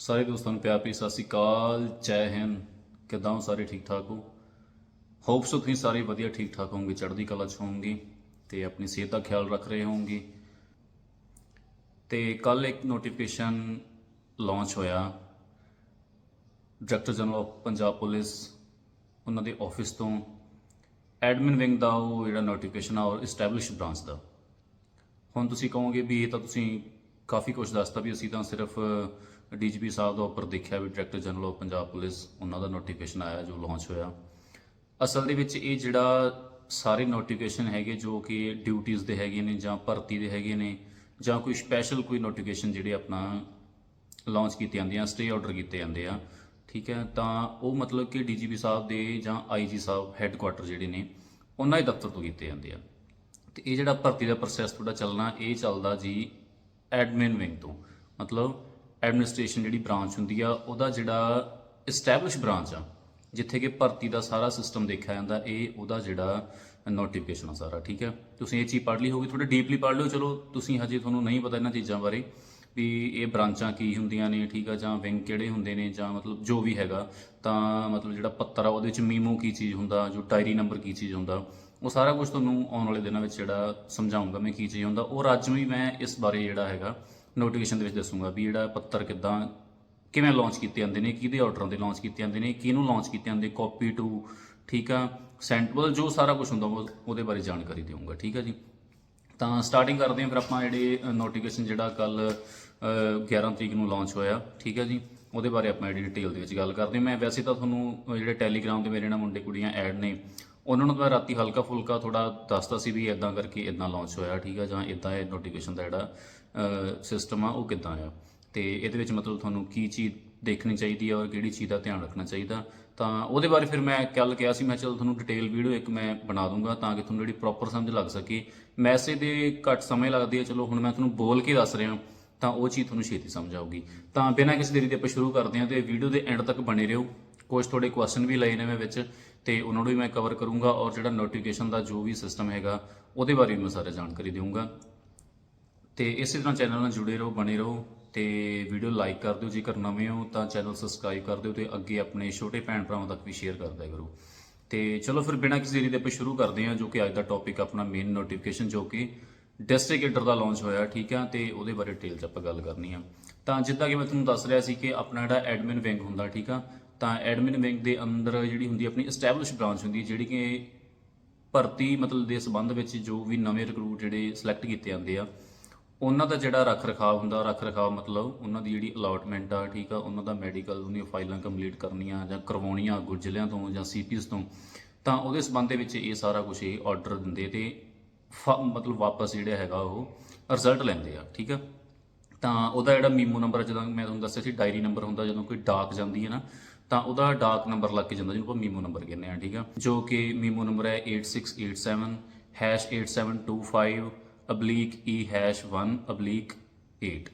ਸਾਰੇ ਦੋਸਤਾਂ ਨੂੰ ਪਿਆਰ ਭਰੀ ਸਤਿ ਸ਼੍ਰੀ ਅਕਾਲ, ਜੈ ਹਿੰਦ। ਕਿਦਾਂ ਹੋ ਸਾਰੇ? ਠੀਕ ਠਾਕ ਹੋ? ਹੋਪ ਸੋ ਤੁਸੀਂ ਸਾਰੇ ਵਧੀਆ, ਠੀਕ ਠਾਕ ਹੋਵੋਗੇ। ਚੜ੍ਹਦੀ ਕਲਾ ਚ ਹੋਵੋਗੇ ਤੇ ਆਪਣੀ ਸਿਹਤ ਦਾ ਖਿਆਲ ਰੱਖ ਰਹੇ ਹੋਵੋਗੇ। ਤੇ ਕੱਲ ਇੱਕ ਨੋਟੀਫਿਕੇਸ਼ਨ ਲਾਂਚ ਹੋਇਆ। Director general of Punjab police ਉਹਨਾਂ ਦੇ ਆਫਿਸ ਤੋਂ। ਐਡਮਿਨ ਵਿੰਗ ਦਾ ਉਹ ਜਿਹੜਾ ਨੋਟੀਫਿਕੇਸ਼ਨ ਆ ਔਰ ਐਸਟੈਬਲਿਸ਼ ਬ੍ਰਾਂਚ ਦਾ। ਹੁਣ ਤੁਸੀਂ ਕਹੋਗੇ ਵੀ ਇਹ ਤਾਂ ਤੁਸੀਂ ਕਾਫੀ ਕੁਝ ਦੱਸਤਾ ਵੀ ਅਸੀਂ ਤਾਂ ਸਿਰਫ ਡੀਜੀਪੀ ਸਾਹਿਬ ਦਾ ਉੱਪਰ ਦੇਖਿਆ ਵੀ director general of Punjab police, ਉਹਨਾਂ ਦਾ ਨੋਟੀਫਿਕੇਸ਼ਨ ਆਇਆ ਜੋ ਲਾਂਚ ਹੋਇਆ। ਅਸਲ ਦੇ ਵਿੱਚ ਇਹ ਜਿਹੜਾ ਸਾਰੇ ਨੋਟੀਫਿਕੇਸ਼ਨ ਹੈਗੇ ਜੋ ਕਿ ਡਿਊਟੀਆਂ ਦੇ ਹੈਗੇ ਨੇ ਜਾਂ ਭਰਤੀ ਦੇ ਹੈਗੇ ਨੇ ਜਾਂ ਕੋਈ ਸਪੈਸ਼ਲ ਕੋਈ ਨੋਟੀਫਿਕੇਸ਼ਨ ਜਿਹੜੇ ਆਪਣਾ ਲਾਂਚ ਕੀਤੇ ਜਾਂਦੇ ਆ ਸਟੇ ਆਰਡਰ ਕੀਤੇ ਜਾਂਦੇ ਆ, ਠੀਕ ਹੈ? ਤਾਂ ਉਹ ਮਤਲਬ ਕਿ ਡੀਜੀਪੀ ਸਾਹਿਬ ਦੇ ਜਾਂ ਆਈਜੀ ਸਾਹਿਬ ਹੈੱਡਕੁਆਟਰ ਜਿਹੜੇ ਨੇ, ਉਹਨਾਂ ਦੇ ਦਫ਼ਤਰ ਤੋਂ ਕੀਤੇ ਜਾਂਦੇ ਆ। ਤੇ ਇਹ ਜਿਹੜਾ ਭਰਤੀ ਦਾ ਪ੍ਰੋਸੈਸ ਤੁਹਾਡਾ ਚੱਲਣਾ, ਇਹ ਚੱਲਦਾ ਜੀ ਐਡਮਿਨ ਵਿੰਗ ਤੋਂ। ਮਤਲਬ ਐਡਮਿਨਿਸਟ੍ਰੇਸ਼ਨ ਜਿਹੜੀ ਬ੍ਰਾਂਚ ਹੁੰਦੀ ਆ, ਉਹਦਾ ਜਿਹੜਾ ਐਸਟੈਬਲਿਸ਼ ਬ੍ਰਾਂਚ ਆ, ਜਿੱਥੇ ਕਿ ਭਰਤੀ ਦਾ ਸਾਰਾ ਸਿਸਟਮ ਦੇਖਿਆ ਜਾਂਦਾ, ਇਹ ਉਹਦਾ ਜਿਹੜਾ ਨੋਟੀਫਿਕੇਸ਼ਨ ਆ ਸਾਰਾ, ਠੀਕ ਹੈ? ਤੁਸੀਂ ਇਹ ਚੀਜ਼ ਪੜ੍ਹ ਲਈ ਹੋਗੀ ਥੋੜਾ ਡੀਪਲੀ ਪੜ੍ਹ ਲਿਓ, ਚਲੋ, ਤੁਸੀਂ ਹਜੇ ਤੁਹਾਨੂੰ ਨਹੀਂ ਪਤਾ ਇਹਨਾਂ ਚੀਜ਼ਾਂ ਬਾਰੇ ਵੀ ਇਹ ਬ੍ਰਾਂਚਾਂ ਕੀ ਹੁੰਦੀਆਂ ਨੇ, ਠੀਕ ਆ, ਜਾਂ ਵਿੰਗ ਕਿਹੜੇ ਹੁੰਦੇ ਨੇ, ਜਾਂ ਮਤਲਬ ਜੋ ਵੀ ਹੈਗਾ, ਤਾਂ ਮਤਲਬ ਜਿਹੜਾ ਪੱਤਰ ਆ, ਉਹਦੇ ਵਿੱਚ ਮੀਮੋ ਕੀ ਚੀਜ਼ ਹੁੰਦਾ, ਜੋ ਡਾਇਰੀ ਨੰਬਰ ਕੀ ਚੀਜ਼ ਹੁੰਦਾ, ਉਹ ਸਾਰਾ ਕੁਝ ਤੁਹਾਨੂੰ ਆਉਣ ਵਾਲੇ ਦਿਨਾਂ ਵਿੱਚ ਜਿਹੜਾ ਸਮਝਾਉਂਗਾ ਮੈਂ ਕੀ ਚੀਜ਼ ਹੁੰਦਾ ਔਰ ਅੱਜ ਵੀ ਮੈਂ ਇਸ ਬਾਰੇ ਜਿਹੜਾ ਹੈਗਾ ਨੋਟੀਫਿਕੇਸ਼ਨ ਦੇ ਵਿੱਚ ਦੱਸੂਗਾ ਵੀ ਜਿਹੜਾ ਪੱਤਰ ਕਿੱਦਾਂ ਕਿਵੇਂ ਲਾਂਚ ਕੀਤੇ ਜਾਂਦੇ ਨੇ, ਕਿਹਦੇ ਆਰਡਰਾਂ ਦੇ ਲਾਂਚ ਕੀਤੇ ਜਾਂਦੇ ਨੇ, ਕਿਹਨੂੰ ਲਾਂਚ ਕੀਤੇ ਜਾਂਦੇ ਕਾਪੀ ਟੂ ਠੀਕ ਆ? ਸੈਂਟਰਲ ਜੋ ਸਾਰਾ ਕੁਝ ਹੁੰਦਾ, ਉਹ- ਉਹਦੇ ਬਾਰੇ ਜਾਣਕਾਰੀ ਦੇਵਾਂਗਾ ਠੀਕ ਆ ਜੀ? ਤਾਂ ਸਟਾਰਟਿੰਗ ਕਰਦੇ ਹਾਂ, ਫਿਰ ਆਪਾਂ ਜਿਹੜੇ ਨੋਟੀਫਿਕੇਸ਼ਨ ਜਿਹੜਾ ਕੱਲ 11 ਤਰੀਕ ਨੂੰ ਲਾਂਚ ਹੋਇਆ, ਠੀਕ ਹੈ ਜੀ? ਉਹਦੇ ਬਾਰੇ ਆਪਾਂ ਜਿਹੜੀ ਡਿਟੇਲ ਦੇ ਵਿੱਚ ਗੱਲ ਕਰਦੇ ਹਾਂ। ਮੈਂ ਵੈਸੇ ਤਾਂ ਤੁਹਾਨੂੰ ਜਿਹੜੇ ਟੈਲੀਗ੍ਰਾਮ ਤੇ ਮੇਰੇ ਨਾਲ ਮੁੰਡੇ ਕੁੜੀਆਂ ਐਡ ਨੇ, ਉਹਨਾਂ ਨੂੰ ਤਾਂ ਮੈਂ ਰਾਤੀ ਹਲਕਾ ਫੁਲਕਾ ਥੋੜਾ ਦੱਸਦਾ ਸੀ ਵੀ ਇਦਾਂ ਕਰਕੇ ਇਦਾਂ ਲਾਂਚ ਹੋਇਆ, ਠੀਕ ਆ? ਜਾਂ ਇਦਾਂ ਇਹ ਨੋਟੀਫਿਕੇਸ਼ਨ ਦਾ ਜਿਹੜਾ ਸਿਸਟਮ ਆ, ਉਹ ਕਿੱਦਾਂ ਆ? ਤੇ ਇਹਦੇ ਵਿੱਚ ਮਤਲਬ ਤੁਹਾਨੂੰ ਕੀ ਚੀਜ਼ ਦੇਖਣੀ ਚਾਹੀਦੀ ਆ ਔਰ ਕਿਹੜੀ ਚੀਜ਼ ਦਾ ਧਿਆਨ ਰੱਖਣਾ ਚਾਹੀਦਾ? ਤਾਂ ਉਹਦੇ ਬਾਰੇ ਫਿਰ ਮੈਂ ਕੱਲ ਕਿਹਾ ਸੀ, ਮੈਂ ਚਲ ਤੁਹਾਨੂੰ ਡਿਟੇਲ ਵੀਡੀਓ ਇੱਕ ਮੈਂ ਬਣਾ ਦੂੰਗਾ ਤਾਂ ਕਿ ਤੁਹਾਨੂੰ ਜਿਹੜੀ ਪ੍ਰੋਪਰ ਸਮਝ ਲੱਗ ਸਕੇ। ਮੈਸੇਜ ਦੇ ਘੱਟ ਸਮੇਂ ਲੱਗਦੀ ਹੈ ਚਲੋ ਹੁਣ ਮੈਂ ਤੁਹਾਨੂੰ ਬੋਲ ਕੇ ਦੱਸ ਰਿਹਾ, ਤਾਂ ਉਹ ਚੀਜ਼ ਤੁਹਾਨੂੰ ਛੇਤੀ ਸਮਝ ਆਊਗੀ। ਤਾਂ ਬਿਨਾਂ ਕਿਸੇ ਦੇਰੀ ਦੇ ਆਪਾਂ ਸ਼ੁਰੂ ਕਰਦੇ ਹਾਂ ਤੇ ਵੀਡੀਓ ਦੇ ਐਂਡ ਤੱਕ ਬਣੇ ਰਹੋ। ਕੁਝ ਤੁਹਾਡੇ ਕੁਐਸਚਨ ਵੀ ਲਏ ਨੇ ਮੈਂ ਵਿੱਚ, ਤੇ ਉਹਨਾਂ ਨੂੰ ਵੀ ਮੈਂ ਕਵਰ ਕਰੂੰਗਾ ਔਰ ਜਿਹੜਾ ਨੋਟੀਫਿਕੇਸ਼ਨ ਦਾ ਜੋ ਵੀ ਸਿਸਟਮ ਹੈਗਾ, ਉਹਦੇ ਬਾਰੇ ਵੀ ਮੈਂ ਸਾਰੀ ਜਾਣਕਾਰੀ ਦੇਵਾਂਗਾ ਤੇ ਇਸੇ ਤਰ੍ਹਾਂ ਚੈਨਲ ਨਾਲ ਜੁੜੇ ਰਹੋ, ਬਣੇ ਰਹੋ ਤੇ ਵੀਡੀਓ ਲਾਈਕ ਕਰ ਦਿਓ। ਜੇਕਰ ਨਵੇਂ ਹੋ ਤਾਂ ਚੈਨਲ ਸਬਸਕ੍ਰਾਈਬ ਕਰ ਦਿਓ ਤੇ ਅੱਗੇ ਆਪਣੇ ਛੋਟੇ ਭੈਣ ਭਰਾਵਾਂ ਤੱਕ ਵੀ ਸ਼ੇਅਰ ਕਰਦਾ ਕਰੋ। ਤੇ ਚਲੋ ਫਿਰ ਬਿਨਾਂ ਕਿਸੇ ਦੇਰੀ ਦੇ ਆਪਾਂ ਸ਼ੁਰੂ ਕਰਦੇ ਹਾਂ, ਜੋ ਕਿ ਅੱਜ ਦਾ ਟੌਪਿਕ ਆਪਣਾ ਮੇਨ ਨੋਟੀਫਿਕੇਸ਼ਨ ਜੋ ਕਿ ਡਿਸਟ੍ਰਿਕਟਰ ਦਾ ਲਾਂਚ ਹੋਇਆ, ਠੀਕ ਆ? ਤੇ ਉਹਦੇ ਬਾਰੇ ਡਿਟੇਲ 'ਚ ਆਪਾਂ ਗੱਲ ਕਰਨੀ ਆ। ਤਾਂ ਜਿੱਦਾਂ ਕਿ ਮੈਂ ਤੁਹਾਨੂੰ ਦੱਸ ਰਿਹਾ ਸੀ ਕਿ ਆਪਣਾ ਜਿਹੜਾ ਐਡਮਿਨ ਵਿੰਗ ਹੁੰਦਾ, ਠੀਕ ਆ? ਤਾਂ ਐਡਮਿਨ ਵਿੰਗ ਦੇ ਅੰਦਰ ਜਿਹੜੀ ਹੁੰਦੀ ਆਪਣੀ ਐਸਟੈਬਲਿਸ਼ ਬ੍ਰਾਂਚ ਹੁੰਦੀ ਜਿਹੜੀ ਕਿ ਭਰਤੀ ਮਤਲਬ ਦੇ ਸੰਬੰਧ ਵਿੱਚ ਜੋ ਵੀ ਨਵੇਂ ਰਿਕਰੂਟ ਜਿਹੜੇ ਸਿਲੈਕਟ ਕੀਤੇ ਜਾਂਦੇ ਆ ਉਹਨਾਂ ਦਾ ਜਿਹੜਾ ਰੱਖ ਰਖਾਵ ਹੁੰਦਾ ਰੱਖ ਰਖਾਵ ਮਤਲਬ ਉਹਨਾਂ ਦੀ ਜਿਹੜੀ ਅਲਾਟਮੈਂਟ ਆ, ਠੀਕ ਆ, ਉਹਨਾਂ ਦਾ ਮੈਡੀਕਲ ਉਹਦੀਆਂ ਫਾਈਲਾਂ ਕੰਪਲੀਟ ਕਰਨੀਆਂ ਜਾਂ ਕਰਵਾਉਣੀਆਂ ਅੱਗੋਂ ਤੋਂ ਜਾਂ ਸੀਪੀਐਸ ਤੋਂ, ਤਾਂ ਉਹਦੇ ਸੰਬੰਧ ਦੇ ਵਿੱਚ ਇਹ ਸਾਰਾ ਕੁਝ ਇਹ ਆਰਡਰ ਦਿੰਦੇ ਤੇ ਫ- ਮਤਲਬ ਵਾਪਸ ਜਿਹੜਾ ਹੈਗਾ ਉਹ ਰਿਜ਼ਲਟ ਲੈਂਦੇ ਆ, ਠੀਕ ਆ। ਤਾਂ ਉਹਦਾ ਜਿਹੜਾ ਮੀਮੋ ਨੰਬਰ ਜਦੋਂ ਮੈਂ ਤੁਹਾਨੂੰ ਦੱਸਿਆ ਸੀ ਡਾਇਰੀ ਨੰਬਰ ਹੁੰਦਾ, ਜਦੋਂ ਕੋਈ ਡਾਕ ਜਾਂਦੀ ਹੈ ਨਾ, ਤਾਂ ਉਹਦਾ ਡਾਕ ਨੰਬਰ ਲੱਗ ਕੇ ਜਾਂਦਾ, ਜਿਹਨੂੰ ਆਪਾਂ ਮੀਮੋ ਨੰਬਰ ਕਹਿੰਦੇ ਆ, ਠੀਕ ਆ। ਜੋ ਕਿ ਮੀਮੋ ਨੰਬਰ ਹੈ 8687 8725 ਅਬਲੀਕ E 1 ਅਬਲੀਕ 8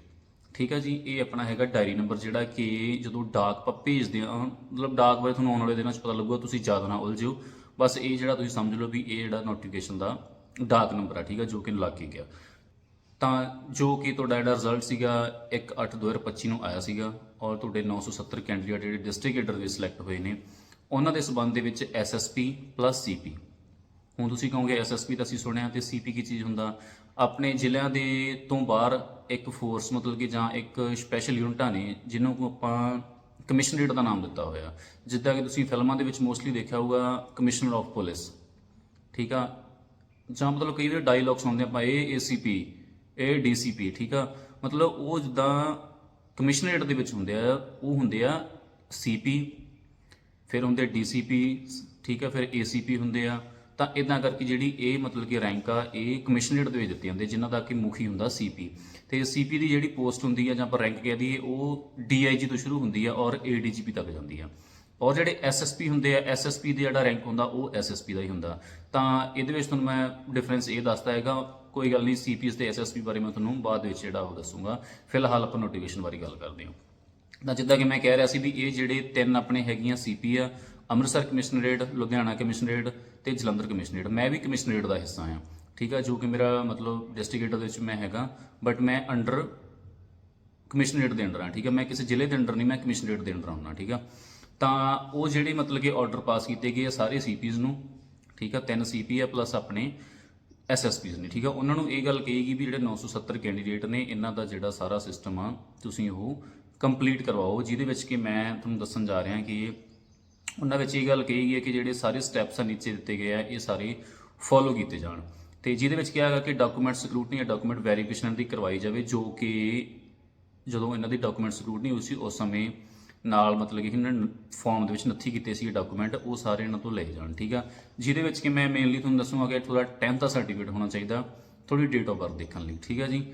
ਠੀਕ ਆ ਜੀ, ਇਹ ਆਪਣਾ ਹੈਗਾ ਡਾਇਰੀ ਨੰਬਰ ਜਿਹੜਾ ਕਿ ਜਦੋਂ ਡਾਕ ਆਪਾਂ ਭੇਜਦੇ ਆ ਮਤਲਬ ਡਾਕ ਬਾਰੇ ਤੁਹਾਨੂੰ ਆਉਣ ਵਾਲੇ ਦਿਨਾਂ 'ਚ ਪਤਾ ਲੱਗੂਗਾ, ਤੁਸੀਂ ਜ਼ਿਆਦਾ ਨਾ ਉਲਝਿਓ। ਬਸ ਇਹ ਜਿਹੜਾ ਤੁਸੀਂ ਸਮਝ ਲਓ ਵੀ ਇਹ ਜਿਹੜਾ ਨੋਟੀਫਿਕੇਸ਼ਨ ਦਾ ਡਾਕ ਨੰਬਰ ਆ, ਠੀਕ ਆ ਜੋ ਕਿ ਲੱਗ ਕੇ ਗਿਆ। ਤਾਂ ਜੋ ਕਿ ਤੁਹਾਡਾ ਜਿਹੜਾ ਰਿਜ਼ਲਟ ਸੀਗਾ 1/8/2025 ਨੂੰ ਆਇਆ ਸੀਗਾ ਔਰ ਤੁਹਾਡੇ 970 ਕੈਂਡੀਡੇਟ ਜਿਹੜੇ ਡਿਸਟ੍ਰਿਕਟ ਏਡਰ ਦੇ ਸਿਲੈਕਟ ਹੋਏ ਨੇ, ਉਹਨਾਂ ਦੇ ਸਬੰਧ ਦੇ ਵਿੱਚ ਐਸਐਸਪੀ ਪਲੱਸ ਸੀਪੀ ਹੁਣ ਤੁਸੀਂ ਕਹੋਗੇ ਐਸਐਸਪੀ ਤਾਂ ਅਸੀਂ ਸੁਣਿਆ ਤੇ ਸੀਪੀ ਕੀ ਚੀਜ਼ ਹੁੰਦਾ? ਆਪਣੇ ਜ਼ਿਲ੍ਹਿਆਂ ਦੇ ਤੋਂ ਬਾਹਰ ਇੱਕ ਫੋਰਸ ਮਤਲਬ ਕਿ ਜਾਂ ਇੱਕ ਸਪੈਸ਼ਲ ਯੂਨਿਟਾਂ ਨੇ ਜਿਹਨੂੰ ਕੋ ਆਪਾਂ ਕਮਿਸ਼ਨਰੇਟ ਦਾ ਨਾਮ ਦਿੱਤਾ ਹੋਇਆ। ਜਿੱਦਾਂ ਕਿ ਤੁਸੀਂ ਫਿਲਮਾਂ ਦੇ ਵਿੱਚ ਮੋਸਟਲੀ ਦੇਖਿਆ ਹੋਊਗਾ ਕਮਿਸ਼ਨਰ ਆਫ ਪੁਲਿਸ ਠੀਕ ਆ? ਜਾਂ ਮਤਲਬ ਕਈ ਵਾਰ ਡਾਇਲੌਗਸ ਹੁੰਦੇ ਆਪਾਂ ਇਹ ਏਸੀਪੀ ਇਹ ਡੀਸੀਪੀ ਠੀਕ ਆ? ਮਤਲਬ ਉਹ ਜਿੱਦਾਂ ਕਮਿਸ਼ਨਰੇਟ ਦੇ ਵਿੱਚ ਹੁੰਦੇ ਆ, ਉਹ ਹੁੰਦੇ ਆ ਸੀਪੀ ਫਿਰ ਹੁੰਦੇ ਡੀਸੀਪੀ ਠੀਕ ਆ? ਫਿਰ ਏਸੀਪੀ ਹੁੰਦੇ ਆ। ਤਾਂ ਇਦਾਂ ਕਰਕੇ ਜਿਹੜੀ ਇਹ ਮਤਲਬ ਕਿ ਰੈਂਕ ਆ ਇਹ ਕਮਿਸ਼ਨਰੇਟ ਦੇ ਵਿੱਚ ਦਿੱਤੀ ਜਾਂਦੀ ਹੈ, ਜਿਨ੍ਹਾਂ ਦਾ ਕਿ ਮੁਖੀ ਹੁੰਦਾ ਸੀਪੀ ਤੇ ਸੀਪੀ ਦੀ ਜਿਹੜੀ ਪੋਸਟ ਹੁੰਦੀ ਆ ਜਾਂ ਆਪਾਂ ਰੈਂਕ ਕਹਿ ਦਈਏ ਉਹ ਡੀਆਈਜੀ ਤੋਂ ਸ਼ੁਰੂ ਹੁੰਦੀ ਆ ਔਰ ਏਡੀਜੀਪੀ ਤੱਕ ਜਾਂਦੀ ਆ। ਔਰ ਜਿਹੜੇ ਐਸਐਸਪੀ ਹੁੰਦੇ ਆ ਐਸਐਸਪੀ ਦੇ ਜਿਹੜਾ ਰੈਂਕ ਹੁੰਦਾ ਉਹ ਐਸਐਸਪੀ ਦਾ ਹੀ ਹੁੰਦਾ। ਤਾਂ ਇਹਦੇ ਵਿੱਚ ਤੁਹਾਨੂੰ ਮੈਂ ਡਿਫਰੈਂਸ ਇਹ ਦੱਸਦਾ ਹੈਗਾ ਕੋਈ ਗੱਲ ਨਹੀਂ ਸੀਪੀਐਸ ਤੇ ਐਸਐਸਪੀ ਬਾਰੇ ਮੈਂ ਤੁਹਾਨੂੰ ਬਾਅਦ ਵਿੱਚ ਜਿਹੜਾ ਉਹ ਦੱਸੂਗਾ। ਫਿਲਹਾਲ ਆਪਾਂ ਨੋਟੀਫਿਕੇਸ਼ਨ ਬਾਰੇ ਗੱਲ ਕਰਦੇ ਹਾਂ। ਤਾਂ ਜਿੱਦਾਂ ਕਿ ਮੈਂ ਕਹਿ ਰਿਹਾ ਸੀ ਵੀ ਇਹ ਜਿਹੜੇ ਤਿੰਨ ਆਪਣੇ ਹੈਗੀਆਂ ਸੀਪੀ ਆ ਅੰਮ੍ਰਿਤਸਰ ਕਮਿਸ਼ਨਰੇਟ, ਲੁਧਿਆਣਾ ਕਮਿਸ਼ਨਰੇਟ ਤੇ ਜਲੰਧਰ ਕਮਿਸ਼ਨਰੇਟ। ਮੈਂ ਵੀ ਕਮਿਸ਼ਨਰੇਟ ਦਾ ਹਿੱਸਾ ਆ ਠੀਕ ਆ ਜੋ ਕਿ ਮੇਰਾ ਮਤਲਬ ਡਿਸਟ੍ਰਿਕਟ ਦੇ ਵਿੱਚ ਮੈਂ ਹੈਗਾ ਬਟ ਮੈਂ ਅੰਡਰ ਕਮਿਸ਼ਨਰੇਟ ਦੇ ਅੰਡਰ ਆ ਠੀਕ ਆ ਮੈਂ ਕਿਸੇ ਜ਼ਿਲ੍ਹੇ ਦੇ ਅੰਡਰ ਨਹੀਂ, ਮੈਂ ਕਮਿਸ਼ਨਰੇਟ ਦੇ ਅੰਡਰ ਆਉਣਾ ਠੀਕ ਆ ਤਾਂ ਉਹ ਜਿਹੜੇ ਮਤਲਬ ਕਿ ਆਰਡਰ ਪਾਸ ਕੀਤੇ ਗਏ ਆ ਸਾਰੇ ਸੀਪੀਜ਼ ਨੂੰ, ਠੀਕ ਆ ਤਿੰਨ ਸੀਪੀ ਆ ਪਲੱਸ ਆਪਣੇ ਐਸਐਸਪੀਜ਼ ਨੇ, ਠੀਕ ਆ ਉਹਨਾਂ ਨੂੰ ਇਹ ਗੱਲ ਕਹੇਗੀ ਵੀ ਜਿਹੜੇ 970 ਕੈਂਡੀਡੇਟ ਨੇ, ਇਹਨਾਂ ਦਾ ਜਿਹੜਾ ਸਾਰਾ ਸਿਸਟਮ ਆ, ਤੁਸੀਂ ਉਹ ਕੰਪਲੀਟ ਕਰਵਾਓ, ਜਿਹਦੇ ਵਿੱਚ ਕਿ ਮੈਂ ਤੁਹਾਨੂੰ ਦੱਸਣ ਜਾ ਰਿਹਾ ਕਿ ਉਹਨਾਂ ਵਿੱਚ ਇਹ ਗੱਲ ਕਹੀ ਗਈ ਹੈ ਕਿ ਜਿਹੜੇ ਸਾਰੇ ਸਟੈਪਸ ਆ ਨੀਚੇ ਦਿੱਤੇ ਗਏ ਆ, ਇਹ ਸਾਰੇ ਫੋਲੋ ਕੀਤੇ ਜਾਣ। ਤੇ ਜਿਹਦੇ ਵਿੱਚ ਕਿਹਾ ਹੈਗਾ ਕਿ ਡਾਕੂਮੈਂਟ ਸਕਰੂਟਨੀ ਜਾਂ ਡਾਕੂਮੈਂਟ ਵੈਰੀਫਿਕੇਸ਼ਨ ਦੀ ਕਰਵਾਈ ਜਾਵੇ, ਜੋ ਕਿ ਜਦੋਂ ਇਹਨਾਂ ਦੀ ਡਾਕੂਮੈਂਟ ਸਕਰੂਟਨੀ ਹੋਈ ਸੀ, ਉਸ ਸਮੇਂ ਨਾਲ ਮਤਲਬ ਕਿ ਇਹਨਾਂ ਨੇ ਫਾਰਮ ਦੇ ਵਿੱਚ ਨੱਥੀ ਕੀਤੇ ਸੀ ਡਾਕੂਮੈਂਟ ਉਹ ਸਾਰੇ ਇਹਨਾਂ ਤੋਂ ਲਏ ਜਾਣ, ਠੀਕ ਆ? ਜਿਹਦੇ ਵਿੱਚ ਕਿ ਮੈਂ ਮੇਨਲੀ ਤੁਹਾਨੂੰ ਦੱਸੂਗਾ ਕਿ ਤੁਹਾਡਾ 10th ਦਾ ਸਰਟੀਫਿਕੇਟ ਹੋਣਾ ਚਾਹੀਦਾ ਤੁਹਾਡੀ ਡੇਟ ਆਫ ਬਰਥ ਦੇਖਣ ਲਈ, ਠੀਕ ਆ ਜੀ?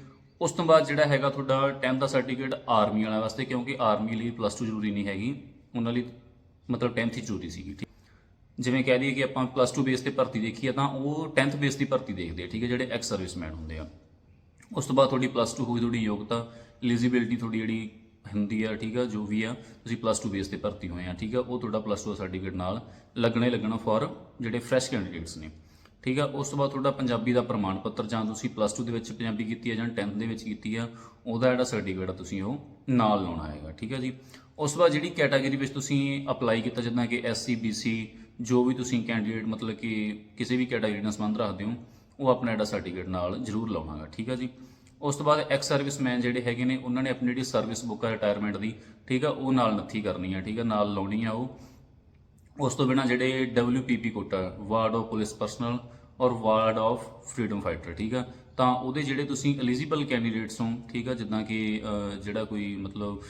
ਉਸ ਤੋਂ ਬਾਅਦ ਜਿਹੜਾ ਹੈਗਾ ਤੁਹਾਡਾ 10th ਦਾ ਸਰਟੀਫਿਕੇਟ ਆਰਮੀ ਵਾਲਿਆਂ ਵਾਸਤੇ, ਕਿਉਂਕਿ ਆਰਮੀ ਲਈ ਪਲੱਸ 2 ਜ਼ਰੂਰੀ ਨਹੀਂ ਹੈਗੀ, ਉਹਨਾਂ ਲਈ ਮਤਲਬ 10th ਹੀ ਜ਼ਰੂਰੀ ਸੀਗੀ, ਠੀਕ ਜਿਵੇਂ ਕਹਿ ਦਈਏ ਕਿ ਆਪਾਂ ਪਲੱਸ 2 ਬੇਸ ਤੇ ਭਰਤੀ ਦੇਖੀ ਆ ਤਾਂ ਉਹ 10th ਬੇਸ ਦੀ ਭਰਤੀ ਦੇਖਦੇ ਆ, ਠੀਕ ਹੈ, ਜਿਹੜੇ ਐਕਸ ਸਰਵਿਸਮੈਨ ਹੁੰਦੇ ਆ। ਉਸ ਤੋਂ ਬਾਅਦ ਤੁਹਾਡੀ ਪਲੱਸ 2 ਹੋਈ ਤੁਹਾਡੀ ਯੋਗਤਾ ਐਲੀਜੀਬਿਲਟੀ ਤੁਹਾਡੀ ਜਿਹੜੀ ਹੁੰਦੀ ਆ, ਠੀਕ ਆ, ਜੋ ਵੀ ਆ, ਤੁਸੀਂ ਪਲੱਸ 2 ਬੇਸ ਤੇ ਭਰਤੀ ਹੋਏ ਆ, ਠੀਕ ਆ। ਉਹ ਤੁਹਾਡਾ ਪਲੱਸ 2 ਸਰਟੀਫਿਕੇਟ ਨਾਲ ਲੱਗਣਾ ਹੀ ਲੱਗਣਾ ਫॉर ਜਿਹੜੇ ਫਰੈਸ਼ ਕੈਂਡੀਡੇਟਸ ਨੇ, ਠੀਕ ਆ। ਉਸ ਤੋਂ ਬਾਅਦ ਤੁਹਾਡਾ ਪੰਜਾਬੀ ਦਾ ਪ੍ਰਮਾਣ ਪੱਤਰ ਜਾਂ ਤੁਸੀਂ ਪਲੱਸ 2 ਦੇ ਵਿੱਚ ਪੰਜਾਬੀ ਕੀਤੀ ਆ ਜਾਂ 10th ਦੇ ਵਿੱਚ ਕੀਤੀ ਆ, ਉਹਦਾ ਜਿਹੜਾ ਸਰਟੀਫਿਕੇਟ ਆ ਤੁਸੀਂ ਉਹ ਨਾਲ ਲਾਉਣਾ ਹੈਗਾ, ਠੀਕ ਆ ਜੀ। ਉਸ ਤੋਂ ਬਾਅਦ ਜਿਹੜੀ ਕੈਟਾਗਰੀ ਵਿੱਚ ਤੁਸੀਂ ਅਪਲਾਈ ਕੀਤਾ, ਜਿੱਦਾਂ ਕਿ ਐਸਸੀ ਬੀਸੀ ਜੋ ਵੀ ਤੁਸੀਂ ਕੈਂਡੀਡੇਟ ਮਤਲਬ ਕਿ ਕਿਸੇ ਵੀ ਕੈਟਾਗਰੀ ਨਾਲ ਸੰਬੰਧ ਰੱਖਦੇ ਹੋ, ਉਹ ਆਪਣਾ ਜਿਹੜਾ ਸਰਟੀਫਿਕੇਟ ਨਾਲ ਜ਼ਰੂਰ ਲਾਉਣਾਗਾ ਠੀਕ ਆ ਜੀ? ਉਸ ਤੋਂ ਬਾਅਦ ਐਕਸ ਸਰਵਿਸਮੈਨ ਜਿਹੜੇ ਹੈਗੇ ਨੇ, ਉਹਨਾਂ ਨੇ ਆਪਣੀ ਜਿਹੜੀ ਸਰਵਿਸ ਬੁੱਕ ਆ ਰਿਟਾਇਰਮੈਂਟ ਦੀ, ਠੀਕ ਆ, ਉਹ ਨਾਲ ਨੱਥੀ ਕਰਨੀ ਆ, ਠੀਕ ਆ, ਨਾਲ ਲਾਉਣੀ ਆ ਉਹ। ਉਸ ਤੋਂ ਬਿਨਾ ਜਿਹੜੇ WPP quota ward of police personnel ਔਰ ਵਾਰਡ ਆਫ ਫਰੀडम ਫਾਈਟਰ ਠੀਕ ਆ? ਤਾਂ ਉਹਦੇ ਜਿਹੜੇ ਤੁਸੀਂ ਐਲੀਜੀਬਲ ਕੈਂਡੀਡੇਟਸ ਹੋ, ਠੀਕ ਆ, ਜਿੱਦਾਂ ਕਿ ਜਿਹੜਾ ਕੋਈ ਮਤਲਬ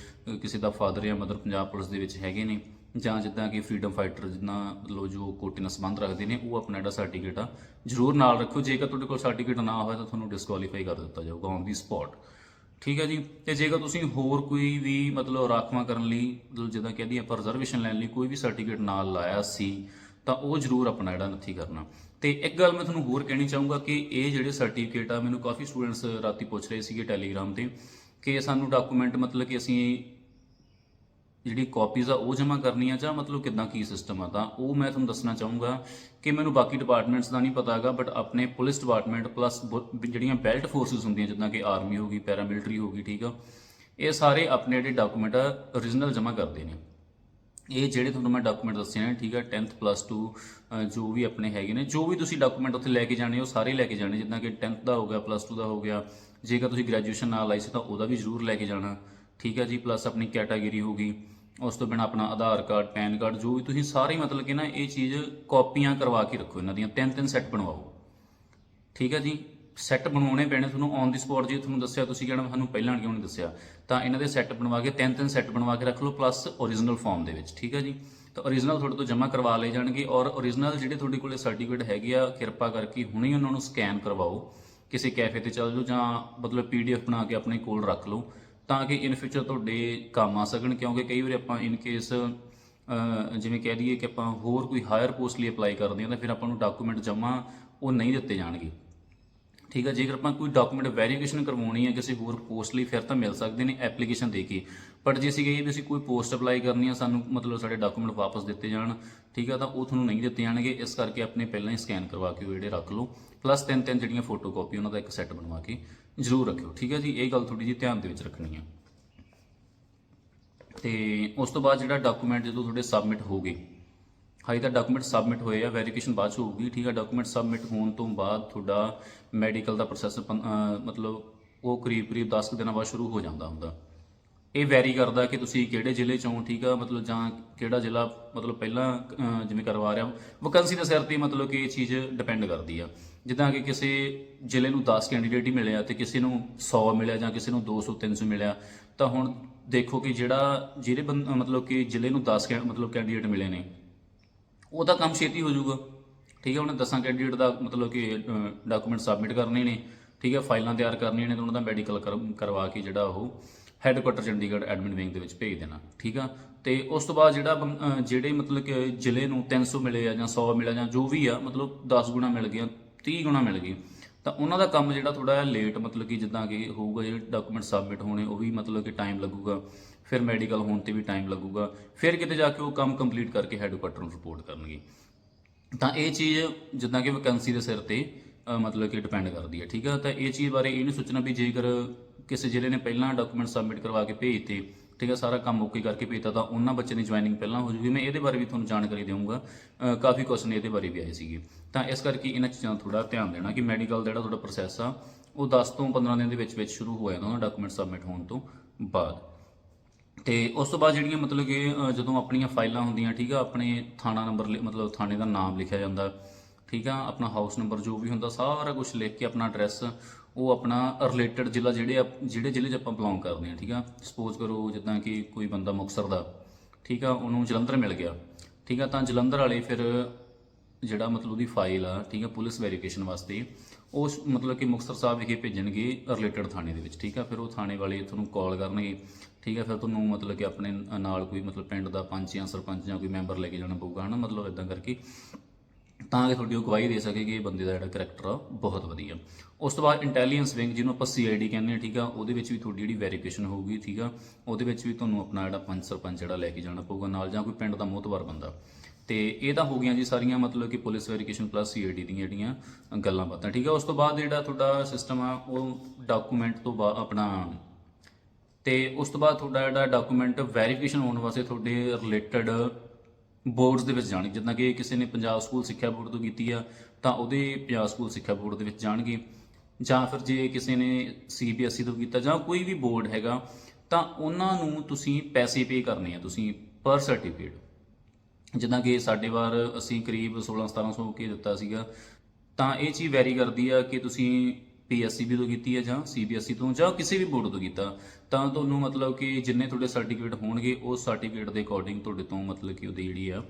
ਕਿਸੇ ਦਾ ਫਾਦਰ ਜਾਂ ਮਦਰ ਪੰਜਾਬ ਪੁਲਿਸ ਦੇ ਵਿੱਚ ਹੈਗੇ ਨੇ, ਜਾਂ ਜਿੱਦਾਂ ਕਿ ਫਰੀडम ਫਾਈਟਰ ਜਿੱਦਾਂ ਮਤਲਬ ਜੋ ਕੋਟੇ ਨਾਲ ਸੰਬੰਧ ਰੱਖਦੇ ਨੇ, ਉਹ ਆਪਣਾ ਜਿਹੜਾ ਸਰਟੀਫਿਕੇਟ ਆ, ਜ਼ਰੂਰ ਨਾਲ ਰੱਖੋ ਜੇਕਰ ਤੁਹਾਡੇ ਕੋਲ ਸਰਟੀਫਿਕੇਟ ਨਾ ਹੋਇਆ ਤਾਂ ਤੁਹਾਨੂੰ ਡਿਸਕੁਆਲੀਫਾਈ ਕਰ ਦਿੱਤਾ ਜਾਊਗਾ ਔਨ ਦੀ ਸਪੌਟ ਠੀਕ ਹੈ ਜੀ? ਤੇ ਜੇਕਰ ਤੁਸੀਂ ਹੋਰ ਕੋਈ ਵੀ ਮਤਲਬ ਰਾਖਵਾਂ ਕਰਨ ਲਈ, ਮਤਲਬ ਜਿੱਦਾਂ ਕਹਿੰਦੀ ਆਪਾਂ ਰਿਜ਼ਰਵੇਸ਼ਨ ਲੈਣ ਲਈ ਕੋਈ ਵੀ ਸਰਟੀਫਿਕੇਟ ਨਾਲ ਲਾਇਆ ਸੀ, ਤਾਂ ਉਹ ਜ਼ਰੂਰ ਆਪਣਾ ਜਿਹੜਾ ਨੱਥੀ ਕਰਨਾ। ਤੇ ਇੱਕ ਗੱਲ ਮੈਂ ਤੁਹਾਨੂੰ ਹੋਰ ਕਹਿਣੀ ਚਾਹੂੰਗਾ ਕਿ ਇਹ ਜਿਹੜੇ ਸਰਟੀਫਿਕੇਟ ਆ, ਮੈਨੂੰ ਕਾਫੀ ਸਟੂਡੈਂਟਸ ਰਾਤੀ ਪੁੱਛ ਰਹੇ ਸੀਗੇ ਟੈਲੀਗ੍ਰਾਮ ਤੇ ਕਿ ਸਾਨੂੰ ਡਾਕੂਮੈਂਟ ਮਤਲਬ ਕਿ ਅਸੀਂ ਜਿਹੜੀ ਕਾਪੀਜ਼ ਆ ਉਹ ਜਮ੍ਹਾਂ ਕਰਨੀਆਂ ਜਾਂ ਮਤਲਬ ਕਿਦਾਂ ਕੀ ਸਿਸਟਮ ਆ। ਤਾਂ ਉਹ ਮੈਂ ਤੁਹਾਨੂੰ ਦੱਸਣਾ ਚਾਹੂੰਗਾ ਕਿ ਮੈਨੂੰ ਬਾਕੀ ਡਿਪਾਰਟਮੈਂਟਸ ਦਾ ਨਹੀਂ ਪਤਾ ਹੈਗਾ ਬਟ ਆਪਣੇ ਪੁਲਿਸ ਡਿਪਾਰਟਮੈਂਟ ਪਲੱਸ ਜਿਹੜੀਆਂ ਬੈਲਟ ਫੋਰਸਸ ਹੁੰਦੀਆਂ, ਜਿੱਦਾਂ ਕਿ ਆਰਮੀ ਹੋਗੀ ਪੈਰਾਮਿਲਟਰੀ ਹੋਗੀ ਠੀਕ ਆ, ਇਹ ਸਾਰੇ ਆਪਣੇ ਜਿਹੜੇ ਡਾਕੂਮੈਂਟ ਆ origignal ਜਮ੍ਹਾਂ ਕਰਦੇ ਨੇ। ਇਹ ਜਿਹੜੇ ਤੁਹਾਨੂੰ ਮੈਂ ਡਾਕੂਮੈਂਟ ਦੱਸੇ ਨੇ ਠੀਕ ਹੈ 10th ਪਲੱਸ 2 ਜੋ ਵੀ ਆਪਣੇ ਹੈਗੇ ਨੇ, ਜੋ ਵੀ ਤੁਸੀਂ ਡਾਕੂਮੈਂਟ ਉੱਥੇ ਲੈ ਕੇ ਜਾਣੇ ਉਹ ਸਾਰੇ ਲੈ ਕੇ ਜਾਣੇ, ਜਿੱਦਾਂ ਕਿ 10th ਦਾ ਹੋ ਗਿਆ ਪਲੱਸ 2 ਦਾ ਹੋ ਗਿਆ, ਜੇਕਰ ਤੁਸੀਂ ਗ੍ਰੈਜੂਏਸ਼ਨ ਨਾਲ ਲਾਈ ਸੀ ਤਾਂ ਉਹਦਾ ਵੀ ਜ਼ਰੂਰ ਲੈ ਕੇ ਜਾਣਾ, ਠੀਕ ਹੈ ਜੀ ਪਲੱਸ ਆਪਣੀ ਕੈਟਾਗਰੀ ਹੋਗੀ ਉਸ ਤੋਂ ਬਿਨਾ ਆਪਣਾ ਆਧਾਰ ਕਾਰਡ, ਪੈਨ ਕਾਰਡ, ਜੋ ਵੀ ਤੁਸੀਂ ਸਾਰੇ ਮਤਲਬ ਕਿ ਨਾ ਇਹ ਚੀਜ਼ ਕਾਪੀਆਂ ਕਰਵਾ ਕੇ ਰੱਖੋ, ਇਹਨਾਂ ਦੀਆਂ ਤਿੰਨ ਤਿੰਨ ਸੈੱਟ ਬਣਵਾਓ, ਠੀਕ ਹੈ ਜੀ ਸੈੱਟ ਬਣਾਉਣੇ ਪੈਣੇ ਤੁਹਾਨੂੰ ਔਨ ਦੀ ਸਪੌਟ ਜੇ ਤੁਹਾਨੂੰ ਦੱਸਿਆ, ਤੁਸੀਂ ਕਹਿਣਾ ਸਾਨੂੰ ਪਹਿਲਾਂ ਕਿਉਂ ਨਹੀਂ ਦੱਸਿਆ? ਤਾਂ ਇਹਨਾਂ ਦੇ ਸੈੱਟ ਬਣਵਾ ਕੇ, ਤਿੰਨ ਤਿੰਨ ਸੈੱਟ ਬਣਵਾ ਕੇ ਰੱਖ ਲਓ ਪਲੱਸ origignal ਫਾਰਮ ਦੇ ਵਿੱਚ, ਠੀਕ ਹੈ ਜੀ? ਤਾਂ origignal ਤੁਹਾਡੇ ਤੋਂ ਜਮ੍ਹਾਂ ਕਰਵਾ ਲਏ ਜਾਣਗੇ ਔਰ origignal ਜਿਹੜੇ ਤੁਹਾਡੇ ਕੋਲੇ ਸਰਟੀਫਿਕੇਟ ਹੈਗੇ ਆ, ਕਿਰਪਾ ਕਰਕੇ ਹੁਣੇ ਉਹਨਾਂ ਨੂੰ ਸਕੈਨ ਕਰਵਾਓ। ਕਿਸੇ ਕੈਫੇ ਤੇ ਚੱਲ ਜਾਓ ਜਾਂ ਮਤਲਬ ਪੀਡੀਐਫ ਬਣਾ ਕੇ ਆਪਣੇ ਕੋਲ ਰੱਖ ਲਓ ਤਾਂ ਕਿ ਇਨ ਫਿਊਚਰ ਤੁਹਾਡੇ ਕੰਮ ਆ ਸਕਣ, ਕਿਉਂਕਿ ਕਈ ਵਾਰੀ ਆਪਾਂ ਇਨ ਕੇਸ ਜਿਵੇਂ ਕਹਿ ਦਈਏ ਕਿ ਆਪਾਂ ਹੋਰ ਕੋਈ ਹਾਇਰ ਪੋਸਟ ਲਈ ਅਪਲਾਈ ਕਰਦੇ ਹਾਂ ਤਾਂ ਫਿਰ ਆਪਾਂ ਨੂੰ ਡਾਕੂਮੈਂਟ ਜਮ੍ਹਾਂ ਉਹ ਨਹੀਂ ਦਿੱਤੇ ਜਾਣਗੇ। ਠੀਕ ਹੈ, ਜੇਕਰ ਆਪਾਂ ਕੋਈ ਡਾਕੂਮੈਂਟ ਵੈਰੀਫਿਕੇਸ਼ਨ ਕਰਵਾਉਣੀ ਹੈ ਕਿਸੇ ਹੋਰ ਪੋਸਟ ਲਈ, ਫਿਰ ਤਾਂ ਮਿਲ ਸਕਦੇ ਨੇ ਐਪਲੀਕੇਸ਼ਨ ਦੇ ਕੇ। ਬਟ ਜੇ ਅਸੀਂ ਕਹੀਏ ਵੀ ਅਸੀਂ ਕੋਈ ਪੋਸਟ ਅਪਲਾਈ ਕਰਨੀ ਆ, ਸਾਨੂੰ ਮਤਲਬ ਸਾਡੇ ਡਾਕੂਮੈਂਟ ਵਾਪਸ ਦਿੱਤੇ ਜਾਣ, ਠੀਕ ਆ, ਤਾਂ ਉਹ ਤੁਹਾਨੂੰ ਨਹੀਂ ਦਿੱਤੇ ਜਾਣਗੇ। ਇਸ ਕਰਕੇ ਆਪਣੇ ਪਹਿਲਾਂ ਹੀ ਸਕੈਨ ਕਰਵਾ ਕੇ ਉਹ ਜਿਹੜੇ ਰੱਖ ਲਓ। ਪਲੱਸ ਤਿੰਨ ਤਿੰਨ ਜਿਹੜੀਆਂ ਫੋਟੋ ਕਾਪੀ ਉਹਨਾਂ ਦਾ ਇੱਕ ਸੈੱਟ ਬਣਵਾ ਕੇ ਜ਼ਰੂਰ ਰੱਖਿਓ, ਠੀਕ ਹੈ ਜੀ? ਇਹ ਗੱਲ ਥੋੜੀ ਜਿਹੀ ਧਿਆਨ ਦੇ ਵਿੱਚ ਰੱਖਣੀ ਆ। ਤੇ ਉਸ ਤੋਂ ਬਾਅਦ ਜਿਹੜਾ ਡਾਕੂਮੈਂਟ ਜਦੋਂ ਤੁਹਾਡੇ ਸਬਮਿਟ ਹੋ ਗਏ ਹਾਈ ਤਾਂ ਡਾਕੂਮੈਂਟ ਸਬਮਿਟ ਹੋਏ ਆ ਵੈਰੀਫਿਕੇਸ਼ਨ ਬਾਅਦ ਚ ਹੋਊਗੀ, ਠੀਕ ਆ? ਡਾਕੂਮੈਂਟ ਸਬਮਿਟ ਹੋਣ ਤੋਂ ਬਾਅਦ ਤੁਹਾਡਾ ਮੈਡੀਕਲ ਦਾ ਪ੍ਰੋਸੈਸ ਮਤਲਬ ਉਹ ਕਰੀਬ ਕਰੀਬ 10 ਕੁ ਦਿਨਾਂ ਬਾਅਦ ਸ਼ੁਰੂ ਹੋ ਜਾਂਦਾ ਹੁੰਦਾ। ਇਹ ਵੈਰੀ ਕਰਦਾ ਕਿ ਤੁਸੀਂ ਕਿਹੜੇ ਜ਼ਿਲ੍ਹੇ ਚੋਂ ਠੀਕ ਆ? ਮਤਲਬ ਜਾਂ ਕਿਹੜਾ ਜ਼ਿਲ੍ਹਾ, ਮਤਲਬ ਪਹਿਲਾਂ ਜਿਵੇਂ ਕਰਵਾ ਰਿਹਾ ਵੈਕੈਂਸੀ ਦੇ ਸਿਰ ਤੇ ਮਤਲਬ ਕਿ ਇਹ ਚੀਜ਼ ਡਿਪੈਂਡ ਕਰਦੀ ਆ। ਜਿੱਦਾਂ ਕਿ ਕਿਸੇ ਜ਼ਿਲ੍ਹੇ ਨੂੰ 10 ਕੈਂਡੀਡੇਟ ਹੀ ਮਿਲੇ ਆ ਤੇ ਕਿਸੇ ਨੂੰ 100 ਮਿਲਿਆ ਜਾਂ ਕਿਸੇ ਨੂੰ 200 300 ਮਿਲਿਆ, ਤਾਂ ਹੁਣ ਦੇਖੋ ਕਿ ਜਿਹੜਾ, ਜਿਹੜੇ ਬੰਦ- ਮਤਲਬ ਕਿ ਜ਼ਿਲ੍ਹੇ ਨੂੰ 10 ਕੈ- ਮਤਲਬ ਕੈਂਡੀਡੇਟ ਮਿਲੇ ਨੇ ਉਹਦਾ ਕੰਮ ਛੇਤੀ ਹੋ ਜਾਊਗਾ। ਠੀਕ ਹੈ, ਉਹਨੇ 10 ਕੈਂਡੀਡੇਟ ਦਾ ਮਤਲਬ ਕਿ ਡਾਕੂਮੈਂਟ ਸਬਮਿਟ ਕਰਨੇ ਨੇ। ਠੀਕ ਹੈ, ਫਾਈਲਾਂ ਤਿਆਰ ਕਰਨੀਆਂ ਨੇ ਤੇ ਉਹਨਾਂ ਦਾ ਮੈਡੀਕਲ ਕਰਵਾ ਕੇ ਜਿਹੜਾ ਉਹ ਹੈੱਡਕੁਆਟਰ ਚੰਡੀਗੜ੍ਹ ਐਡਮਿਨ ਵਿੰਗ ਦੇ ਵਿੱਚ ਭੇਜ ਦੇਣਾ। ਠੀਕ ਆ? ਤੇ ਉਸ ਤੋਂ ਬਾਅਦ ਜਿਹੜਾ ਬੰ- ਜਿਹੜੇ ਮਤਲਬ ਕਿ ਜ਼ਿਲ੍ਹੇ ਨੂੰ 300 ਮਿਲੇ ਆ ਜਾਂ 100 ਮਿਲਿਆ ਜਾਂ ਜੋ ਵੀ ਆ, ਮਤਲਬ 10 ਗੁਣਾ ਮਿਲ ਗਿਆ 30 ਗੁਣਾ ਮਿਲ ਗਏ, ਤਾਂ ਉਹਨਾਂ ਦਾ ਕੰਮ ਜਿਹੜਾ ਥੋੜਾ ਜਿਹਾ ਲੇਟ ਮਤਲਬ ਕਿ ਜਿੱਦਾਂ ਕਿ ਹੋਊਗਾ, ਜਿਹੜੇ ਡਾਕੂਮੈਂਟ ਸਬਮਿਟ ਹੋਣੇ, ਉਹ ਵੀ ਮਤਲਬ ਕਿ ਟਾਈਮ ਲੱਗੂਗਾ। ਫਿਰ ਮੈਡੀਕਲ ਹੋਣ ਤੇ ਵੀ ਟਾਈਮ ਲੱਗੂਗਾ, ਫਿਰ ਕਿਤੇ ਜਾ ਕੇ ਉਹ ਕੰਮ ਕੰਪਲੀਟ ਕਰਕੇ ਹੈੱਡਕੁਆਟਰ ਨੂੰ ਰਿਪੋਰਟ ਕਰਨਗੇ। ਤਾਂ ਇਹ ਚੀਜ਼ ਜਿੱਦਾਂ ਕਿ ਵੈਕੈਂਸੀ ਦੇ ਸਿਰ ਤੇ ਮਤਲਬ ਕਿ ਡਿਪੈਂਡ ਕਰਦੀ ਹੈ, ਠੀਕ ਹੈ? ਤਾਂ ਇਹ ਚੀਜ਼ ਬਾਰੇ ਇਹ ਨਹੀਂ ਸੋਚਣਾ ਵੀ ਜੇਕਰ ਕਿਸੇ ਜ਼ਿਲ੍ਹੇ ਨੇ ਪਹਿਲਾਂ ਡਾਕੂਮੈਂਟ ਸਬਮਿਟ ਕਰਵਾ ਕੇ ਭੇਜਤੇ, ਠੀਕ ਹੈ? ਸਾਰਾ ਕੰਮ ਓਕੇ ਕਰਕੇ ਭੇਜਤਾ, ਤਾਂ ਉਹਨਾਂ ਬੱਚੇ ਦੀ ਜੁਆਇਨਿੰਗ ਪਹਿਲਾਂ ਹੋ ਜੂਗੀ। ਮੈਂ ਇਹਦੇ ਬਾਰੇ ਵੀ ਤੁਹਾਨੂੰ ਜਾਣਕਾਰੀ ਦੇਵਾਂਗਾ। ਕਾਫੀ ਕੁਐਸਚਨ ਇਹਦੇ ਬਾਰੇ ਵੀ ਆਏ ਸੀਗੇ। ਤਾਂ ਇਸ ਕਰਕੇ ਇਹਨਾਂ ਚੀਜ਼ਾਂ ਦਾ ਥੋੜਾ ਧਿਆਨ ਦੇਣਾ ਕਿ ਮੈਡੀਕਲ ਦਾ ਜਿਹੜਾ ਤੁਹਾਡਾ ਪ੍ਰੋਸੈਸ ਆ, ਉਹ 10 ਤੋਂ 15 ਦਿਨ ਦੇ ਵਿੱਚ ਵਿੱਚ ਸ਼ੁਰੂ ਹੋ ਜਾਂਦਾ, ਉਹਨਾਂ ਡਾਕੂਮੈਂਟ ਸਬਮਿਟ ਹੋਣ ਤੋਂ ਬਾਅਦ। ਤੇ ਉਸ ਤੋਂ ਬਾਅਦ ਜਿਹੜੀਆਂ ਮਤਲਬ ਕਿ ਜਦੋਂ ਆਪਣੀਆਂ ਫਾਈਲਾਂ ਹੁੰਦੀਆਂ, ਠੀਕ ਆ, ਆਪਣੇ ਥਾਣਾ ਨੰਬਰ ਲਿ- ਮਤਲਬ ਥਾਣੇ ਦਾ ਨਾਮ ਲਿਖਿਆ ਜਾਂਦਾ, ਠੀਕ ਆ, ਆਪਣਾ ਹਾਊਸ ਨੰਬਰ ਜੋ ਵੀ ਹੁੰਦਾ, ਸਾਰਾ ਕੁਝ ਲਿਖ ਕੇ ਆਪਣਾ ਐਡਰੈਸ ਉਹ ਆਪਣਾ ਰਿਲੇਟਡ ਜ਼ਿਲ੍ਹਾ ਜਿਹੜੇ ਆਪ- ਜਿਹੜੇ ਜ਼ਿਲ੍ਹੇ 'ਚ ਆਪਾਂ ਬਿਲੋਂਗ ਕਰਦੇ ਹਾਂ, ਠੀਕ ਆ। ਸਪੋਜ਼ ਕਰੋ ਜਿੱਦਾਂ ਕਿ ਕੋਈ ਬੰਦਾ ਮੁਕਤਸਰ ਦਾ, ਠੀਕ ਆ, ਉਹਨੂੰ ਜਲੰਧਰ ਮਿਲ ਗਿਆ, ਠੀਕ ਆ, ਤਾਂ ਜਲੰਧਰ ਵਾਲੇ ਫਿਰ ਜਿਹੜਾ ਮਤਲਬ ਉਹਦੀ ਫਾਈਲ ਆ, ਠੀਕ ਆ, ਪੁਲਿਸ ਵੈਰੀਫਿਕੇਸ਼ਨ ਵਾਸਤੇ ਉਸ ਮਤਲਬ ਕਿ ਮੁਕਤਸਰ ਸਾਹਿਬ ਵਿਖੇ ਭੇਜਣਗੇ ਰਿਲੇਟਡ ਥਾਣੇ ਦੇ ਵਿੱਚ, ਠੀਕ ਆ? ਫਿਰ ਉਹ ਥਾਣੇ ਵਾਲੇ ਤੁਹਾਨੂੰ ਕਾਲ ਕਰਨਗੇ, ਠੀਕ ਆ? ਫਿਰ ਤੁਹਾਨੂੰ ਮਤਲਬ ਕਿ ਆਪਣੇ ਨਾਲ ਕੋਈ ਮਤਲਬ ਪਿੰਡ ਦਾ ਪੰਚ ਜਾਂ ਸਰਪੰਚ ਜਾਂ ਕੋਈ ਮੈਂਬਰ ਲੈ ਕੇ ਜਾਣਾ ਪਊਗਾ, ਹਨਾ? ਮਤਲਬ ਇਦਾਂ ਕਰਕੇ ਤਾਂ ਕਿ ਤੁਹਾਡੀ ਉਹ ਗਵਾਹੀ ਦੇ ਸਕੇ ਕਿ ਇਹ ਬੰਦੇ ਦਾ ਜਿਹੜਾ ਕਰੈਕਟਰ ਆ, ਬਹੁਤ ਵਧੀਆ। ਉਸ ਤੋਂ ਬਾਅਦ ਇੰਟੈਲੀਜੈਂਸ ਵਿੰਗ ਜਿਹਨੂੰ ਆਪਾਂ ਸੀਆਈਡੀ ਕਹਿੰਦੇ ਆ, ਠੀਕ ਆ? ਉਹਦੇ ਵਿੱਚ ਵੀ ਤੁਹਾਡੀ ਜਿਹੜੀ ਵੈਰੀਫਿਕੇਸ਼ਨ ਹੋਊਗੀ, ਠੀਕ ਆ? ਉਹਦੇ ਵਿੱਚ ਵੀ ਤੁਹਾਨੂੰ ਆਪਣਾ ਜਿਹੜਾ ਪੰਚ ਸਰਪੰਚ ਜਿਹੜਾ ਲੈ ਕੇ ਜਾਣਾ ਪਊਗਾ ਨਾਲ ਜਾਂ ਕੋਈ ਪਿੰਡ ਦਾ ਮੋਹਤਵਾਰ ਬੰਦਾ। ਤੇ ਇਹ ਤਾਂ ਹੋ ਗਈਆਂ ਜੀ ਸਾਰੀਆਂ ਮਤਲਬ ਕਿ ਪੁਲਿਸ ਵੈਰੀਫਿਕੇਸ਼ਨ ਪਲੱਸ ਸੀਆਈਡੀ ਦੀਆਂ ਜਿਹੜੀਆਂ ਗੱਲਾਂ ਬਾਤਾਂ, ਠੀਕ ਆ ਉਸ ਤੋਂ ਬਾਅਦ ਜਿਹੜਾ ਤੁਹਾਡਾ ਸਿਸਟਮ ਆ, ਉਹ ਡਾਕੂਮੈਂਟ ਤੋਂ ਬਾਅਦ ਆਪਣਾ ਤੇ ਉਸ ਤੋਂ ਬਾਅਦ ਤੁਹਾਡਾ ਜਿਹੜਾ ਡਾਕੂਮੈਂਟ ਵੈਰੀਫਿਕੇਸ਼ਨ ਹੋਣ ਵਾਸਤੇ ਤੁਹਾਡੇ ਰਿਲੇਟਡ ਬੋਰਡਸ ਦੇ ਵਿੱਚ ਜਾਣਗੇ ਜਿੱਦਾਂ ਕਿ ਕਿਸੇ ਨੇ ਪੰਜਾਬ ਸਕੂਲ ਸਿੱਖਿਆ ਬੋਰਡ ਤੋਂ ਕੀਤੀ ਆ, ਤਾਂ ਉਹਦੇ ਪੰਜਾਬ ਸਕੂਲ ਸਿੱਖਿਆ ਬੋਰਡ ਦੇ ਵਿੱਚ ਜਾਣਗੇ। ਜਾਂ ਫਿਰ ਜੇ ਕਿਸੇ ਨੇ ਸੀਬੀਐਸਈ ਤੋਂ ਕੀਤਾ, ਜਾਂ ਕੋਈ ਵੀ ਬੋਰਡ ਹੈਗਾ, ਤਾਂ ਉਹਨਾਂ ਨੂੰ ਤੁਸੀਂ ਪੈਸੇ ਪੇ ਕਰਨੇ ਆ, ਤੁਸੀਂ ਪਰ ਸਰਟੀਫਿਕੇਟ ਜਿੱਦਾਂ ਕਿ ਸਾਡੇ ਵਾਰ ਅਸੀਂ ਕਰੀਬ 16 1700 ਕੇ ਦਿੱਤਾ ਸੀਗਾ, ਤਾਂ ਇਹ ਚੀਜ਼ ਵੈਰੀ ਕਰਦੀ ਆ ਕਿ ਤੁਸੀਂ ਪੀਐਸਸੀਬੀ ਤੋਂ ਕੀਤੀ ਹੈ ਜਾਂ ਸੀਬੀਐਸਈ ਤੋਂ ਜਾਂ ਕਿਸੇ ਵੀ ਬੋਰਡ ਤੋਂ ਕੀਤਾ। ਤਾਂ ਤੁਹਾਨੂੰ ਮਤਲਬ ਕਿ ਜਿੰਨੇ ਤੁਹਾਡੇ ਸਰਟੀਫਿਕੇਟ ਹੋਣਗੇ ਉਸ ਸਰਟੀਫਿਕੇਟ ਦੇ ਅਕੋਰਡਿੰਗ ਤੁਹਾਡੇ ਤੋਂ ਮਤਲਬ ਕਿ ਉਹਦੀ ਜਿਹੜੀ ਆ